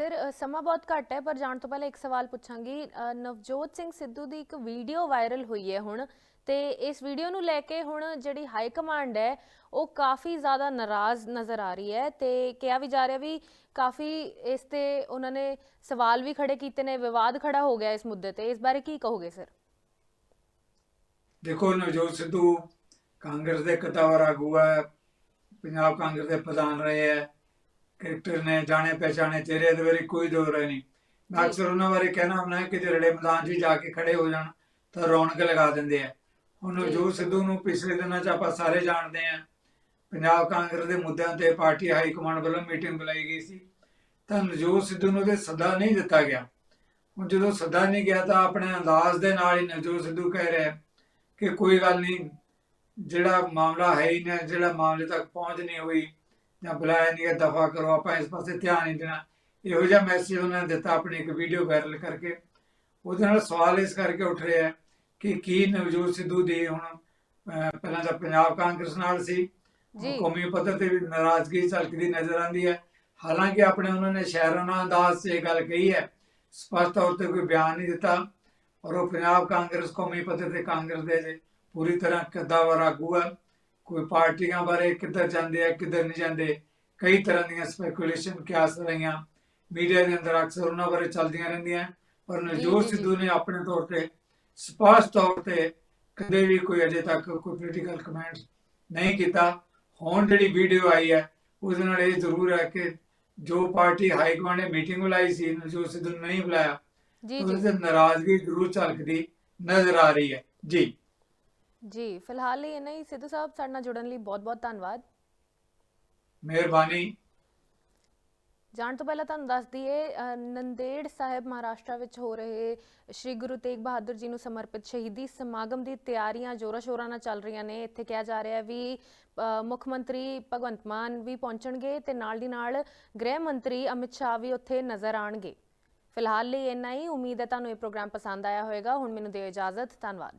ਸਰ ਸਮਾਂ ਬਹੁਤ ਘੱਟ ਹੈ, ਪਰ ਜਾਣ ਤੋਂ ਪਹਿਲਾਂ ਇੱਕ ਸਵਾਲ ਪੁੱਛਾਂਗੀ। ਨਵਜੋਤ ਸਿੰਘ ਸਿੱਧੂ ਦੀ ਇੱਕ ਵੀਡੀਓ ਵਾਇਰਲ ਹੋਈ ਹੈ ਹੁਣ ਤੇ ਇਸ ਵੀਡੀਓ ਨੂੰ ਲੈ ਕੇ ਹੁਣ ਜਿਹੜੀ ਹਾਈ ਕਮਾਂਡ ਹੈ, ਉਹ ਕਾਫੀ ਜ਼ਿਆਦਾ ਨਾਰਾਜ਼ ਨਜ਼ਰ ਆ ਰਹੀ ਹੈ ਤੇ ਕਿਹਾ ਵੀ ਜਾ ਰਿਹਾ ਵੀ ਕਾਫੀ ਇਸ ਤੇ ਉਹਨਾਂ ਨੇ ਸਵਾਲ ਵੀ ਖੜੇ ਕੀਤੇ ਨੇ, ਵਿਵਾਦ ਖੜਾ ਹੋ ਗਿਆ ਇਸ ਮੁੱਦੇ ਤੇ। ਇਸ ਬਾਰੇ ਕੀ ਕਹੋਗੇ, ਸਰ? ਦੇਖੋ, ਨਵਜੋਤ ਸਿੱਧੂ ਕਾਂਗਰਸ ਦੇ ਕਤਾਵਰ ਆਗੂ ਹੈ, ਪੰਜਾਬ ਕਾਂਗਰਸ ਦੇ ਪ੍ਰਧਾਨ ਰਹੇ ਹੈ। ਕ੍ਰਿਕਟਰ ਨੇ ਜਾਣੇ ਪਛਾਣੇ ਚਿਹਰੇ ਦੇ ਬਾਰੇ ਕੋਈ ਦੋ ਰਾਏ ਨਹੀਂ ਮੈਂ। ਅਕਸਰ ਉਹਨਾਂ ਬਾਰੇ ਕਹਿਣਾ ਹੁੰਦਾ ਕਿ ਜੇ ਰੜੇ ਮੈਦਾਨ 'ਚ ਵੀ ਜਾ ਕੇ ਖੜੇ ਹੋ ਜਾਣ ਤਾਂ ਰੌਣਕ ਲਗਾ ਦਿੰਦੇ ਆ ਹੁਣ ਜੀ। ਸਿੱਧੂ ਨੂੰ ਪਿਛਲੇ ਦਿਨਾਂ 'ਚ ਆਪਾਂ ਸਾਰੇ ਜਾਣਦੇ ਆ ਪੰਜਾਬ ਕਾਂਗਰਸ ਦੇ ਮੁੱਦਿਆਂ ਤੇ ਪਾਰਟੀ ਹਾਈ ਕਮਾਂਡ ਵੱਲੋਂ ਮੀਟਿੰਗ ਬੁਲਾਈ ਗਈ ਸੀ ਤਾਂ ਨਵਜੋਤ ਸਿੱਧੂ ਨੂੰ ਤੇ ਸੱਦਾ ਨਹੀਂ ਦਿੱਤਾ ਗਿਆ ਹੁਣ ਜਦੋਂ ਸੱਦਾ ਨਹੀਂ ਗਿਆ ਤਾਂ ਆਪਣੇ ਅੰਦਾਜ਼ ਦੇ ਨਾਲ ਹੀ ਨਵਜੋਤ ਸਿੱਧੂ ਕਹਿ ਰਿਹਾ ਕਿ ਕੋਈ ਗੱਲ ਨਹੀਂ ਜਿਹੜਾ ਮਾਮਲਾ ਹੈ ਹੀ ਨਾ ਜਿਹੜਾ ਮਾਮਲੇ ਤੱਕ ਪਹੁੰਚ ਨਹੀਂ ਹੋਈ ਜਾਂ ਬੁਲਾਇਆ ਨਹੀਂ ਦਫਾ ਕਰੋ ਆਪਾਂ ਇਸ ਪਾਸੇ ਧਿਆਨ ਨਹੀਂ ਦੇਣਾ। ਇਹੋ ਜਿਹਾ ਮੈਸੇਜ ਉਹਨਾਂ ਨੇ ਦਿੱਤਾ ਆਪਣੀ ਇੱਕ ਵੀਡੀਓ ਵਾਇਰਲ ਕਰਕੇ। ਉਹਦੇ ਨਾਲ ਸਵਾਲ ਇਸ ਕਰਕੇ ਉੱਠ ਰਿਹਾ ਹੈ ਕਿ ਕੀ ਨਵਜੋਤ ਸਿੱਧੂ ਦੀ ਹੁਣ ਪਹਿਲਾਂ ਤਾਂ ਪੰਜਾਬ ਕਾਂਗਰਸ ਨਾਲ ਸੀ। ਕੌਮੀ ਪੱਧਰ ਤੇ ਵੀ ਨਾਰਾਜ਼ਗੀ ਝਲਕਦੀ ਨਜ਼ਰ ਆਉਂਦੀ ਹੈ। ਹਾਲਾਂਕਿ ਆਪਣੇ ਉਹਨਾਂ ਨੇ ਸ਼ਾਇਰਾਨਾ ਅੰਦਾਜ਼ 'ਚ ਇਹ ਗੱਲ ਕਹੀ ਹੈ ਸਪਸ਼ਟ ਤੌਰ ਤੇ ਕੋਈ ਬਿਆਨ ਨਹੀਂ ਦਿੱਤਾ ਔਰ ਉਹ ਪੰਜਾਬ ਕਾਂਗਰਸ ਕੌਮੀ ਪੱਧਰ ਤੇ ਕਾਂਗਰਸ ਦੇ ਜੇ ਪੂਰੀ ਤਰ੍ਹਾਂ ਕਦਾਵਰ ਆਗੂ ਹੈ। ਕੋਈ ਪਾਰਟੀਆਂ ਬਾਰੇ ਕਿੱਧਰ ਜਾਂਦੇ ਆ ਕਿੱਧਰ ਨਹੀਂ ਜਾਂਦੇ ਕਈ ਤਰ੍ਹਾਂ ਦੀਆਂ ਸਪੈਕੂਲੇਸ਼ਨ ਕਿਆਸ ਰਹੀਆਂ। ਮੀਡੀਆ ਦੇ ਅੰਦਰ ਅਕਸਰ ਉਹਨਾਂ ਬਾਰੇ ਚੱਲਦੀਆਂ ਰਹਿੰਦੀਆਂ ਪਰ ਜੀ। ਸਿੱਧੂ ਨੇ ਆਪਣੇ ਤੌਰ ਤੇ ਸਪਸ਼ਟ ਤੌਰ ਤੇ ਕਦੇ ਵੀ ਕੋਈ ਅਜੇ ਤੱਕ ਕੋਈ ਪੋਲੀਟੀਕਲ ਕਮੈਂਟ ਨਹੀਂ ਕੀਤਾ। ਹੁਣ ਜਿਹੜੀ ਵੀਡੀਓ ਆਈ ਹੈ ਉਹਦੇ ਨਾਲ ਇਹ ਜ਼ਰੂਰ ਹੈ ਕਿ ਜੋ ਪਾਰਟੀ ਹਾਈ ਕਮਾਂਡ ਨੇ ਮੀਟਿੰਗ ਬੁਲਾਈ ਸੀ ਨਵਜੋਤ ਸਿੱਧੂ ਨੂੰ ਨਹੀਂ ਬੁਲਾਇਆ ਜੀ ਜੀ। ਨਾਰਾਜ਼ਗੀ ਜ਼ਰੂਰ ਝਲਕਦੀ ਨਜ਼ਰ ਆ ਰਹੀ ਹੈ। ਜੀ। ਜੀ ਫਿਲਹਾਲ ਲਈ ਇੰਨਾ ਹੀ ਸਿੱਧੂ ਸਾਹਿਬ ਸਾਡੇ ਨਾਲ ਜੁੜਨ ਲਈ ਬਹੁਤ ਬਹੁਤ ਧੰਨਵਾਦ। ਮਿਹਰਬਾਨੀ। ਜਾਣ ਤੋਂ ਪਹਿਲਾਂ ਤੁਹਾਨੂੰ ਦੱਸ ਦਈਏ ਨੰਦੇੜ ਸਾਹਿਬ ਮਹਾਰਾਸ਼ਟਰ ਵਿੱਚ ਹੋ ਰਹੇ ਸ੍ਰੀ ਗੁਰੂ ਤੇਗ ਬਹਾਦਰ ਜੀ ਨੂੰ ਸਮਰਪਿਤ ਸ਼ਹੀਦੀ ਸਮਾਗਮ ਦੀ ਤਿਆਰੀਆਂ ਜ਼ੋਰਾਂ ਸ਼ੋਰਾਂ ਨਾਲ ਚੱਲ ਰਹੀਆਂ ਨੇ। ਇੱਥੇ ਕਿਹਾ ਜਾ ਰਿਹਾ ਵੀ ਮੁੱਖ ਮੰਤਰੀ ਭਗਵੰਤ ਮਾਨ ਵੀ ਪਹੁੰਚਣਗੇ ਤੇ ਨਾਲ ਦੀ ਨਾਲ ਗ੍ਰਹਿ ਮੰਤਰੀ ਅਮਿਤ ਸ਼ਾਹ ਵੀ ਉੱਥੇ ਨਜ਼ਰ ਆਣਗੇ ਫਿਲਹਾਲ ਲਈ ਇੰਨਾ ਹੀ। ਉਮੀਦ ਹੈ ਤੁਹਾਨੂੰ ਇਹ ਪ੍ਰੋਗਰਾਮ ਪਸੰਦ ਆਇਆ ਹੋਵੇਗਾ। ਹੁਣ ਮੈਨੂੰ ਦਿਓ ਇਜਾਜ਼ਤ। ਧੰਨਵਾਦ।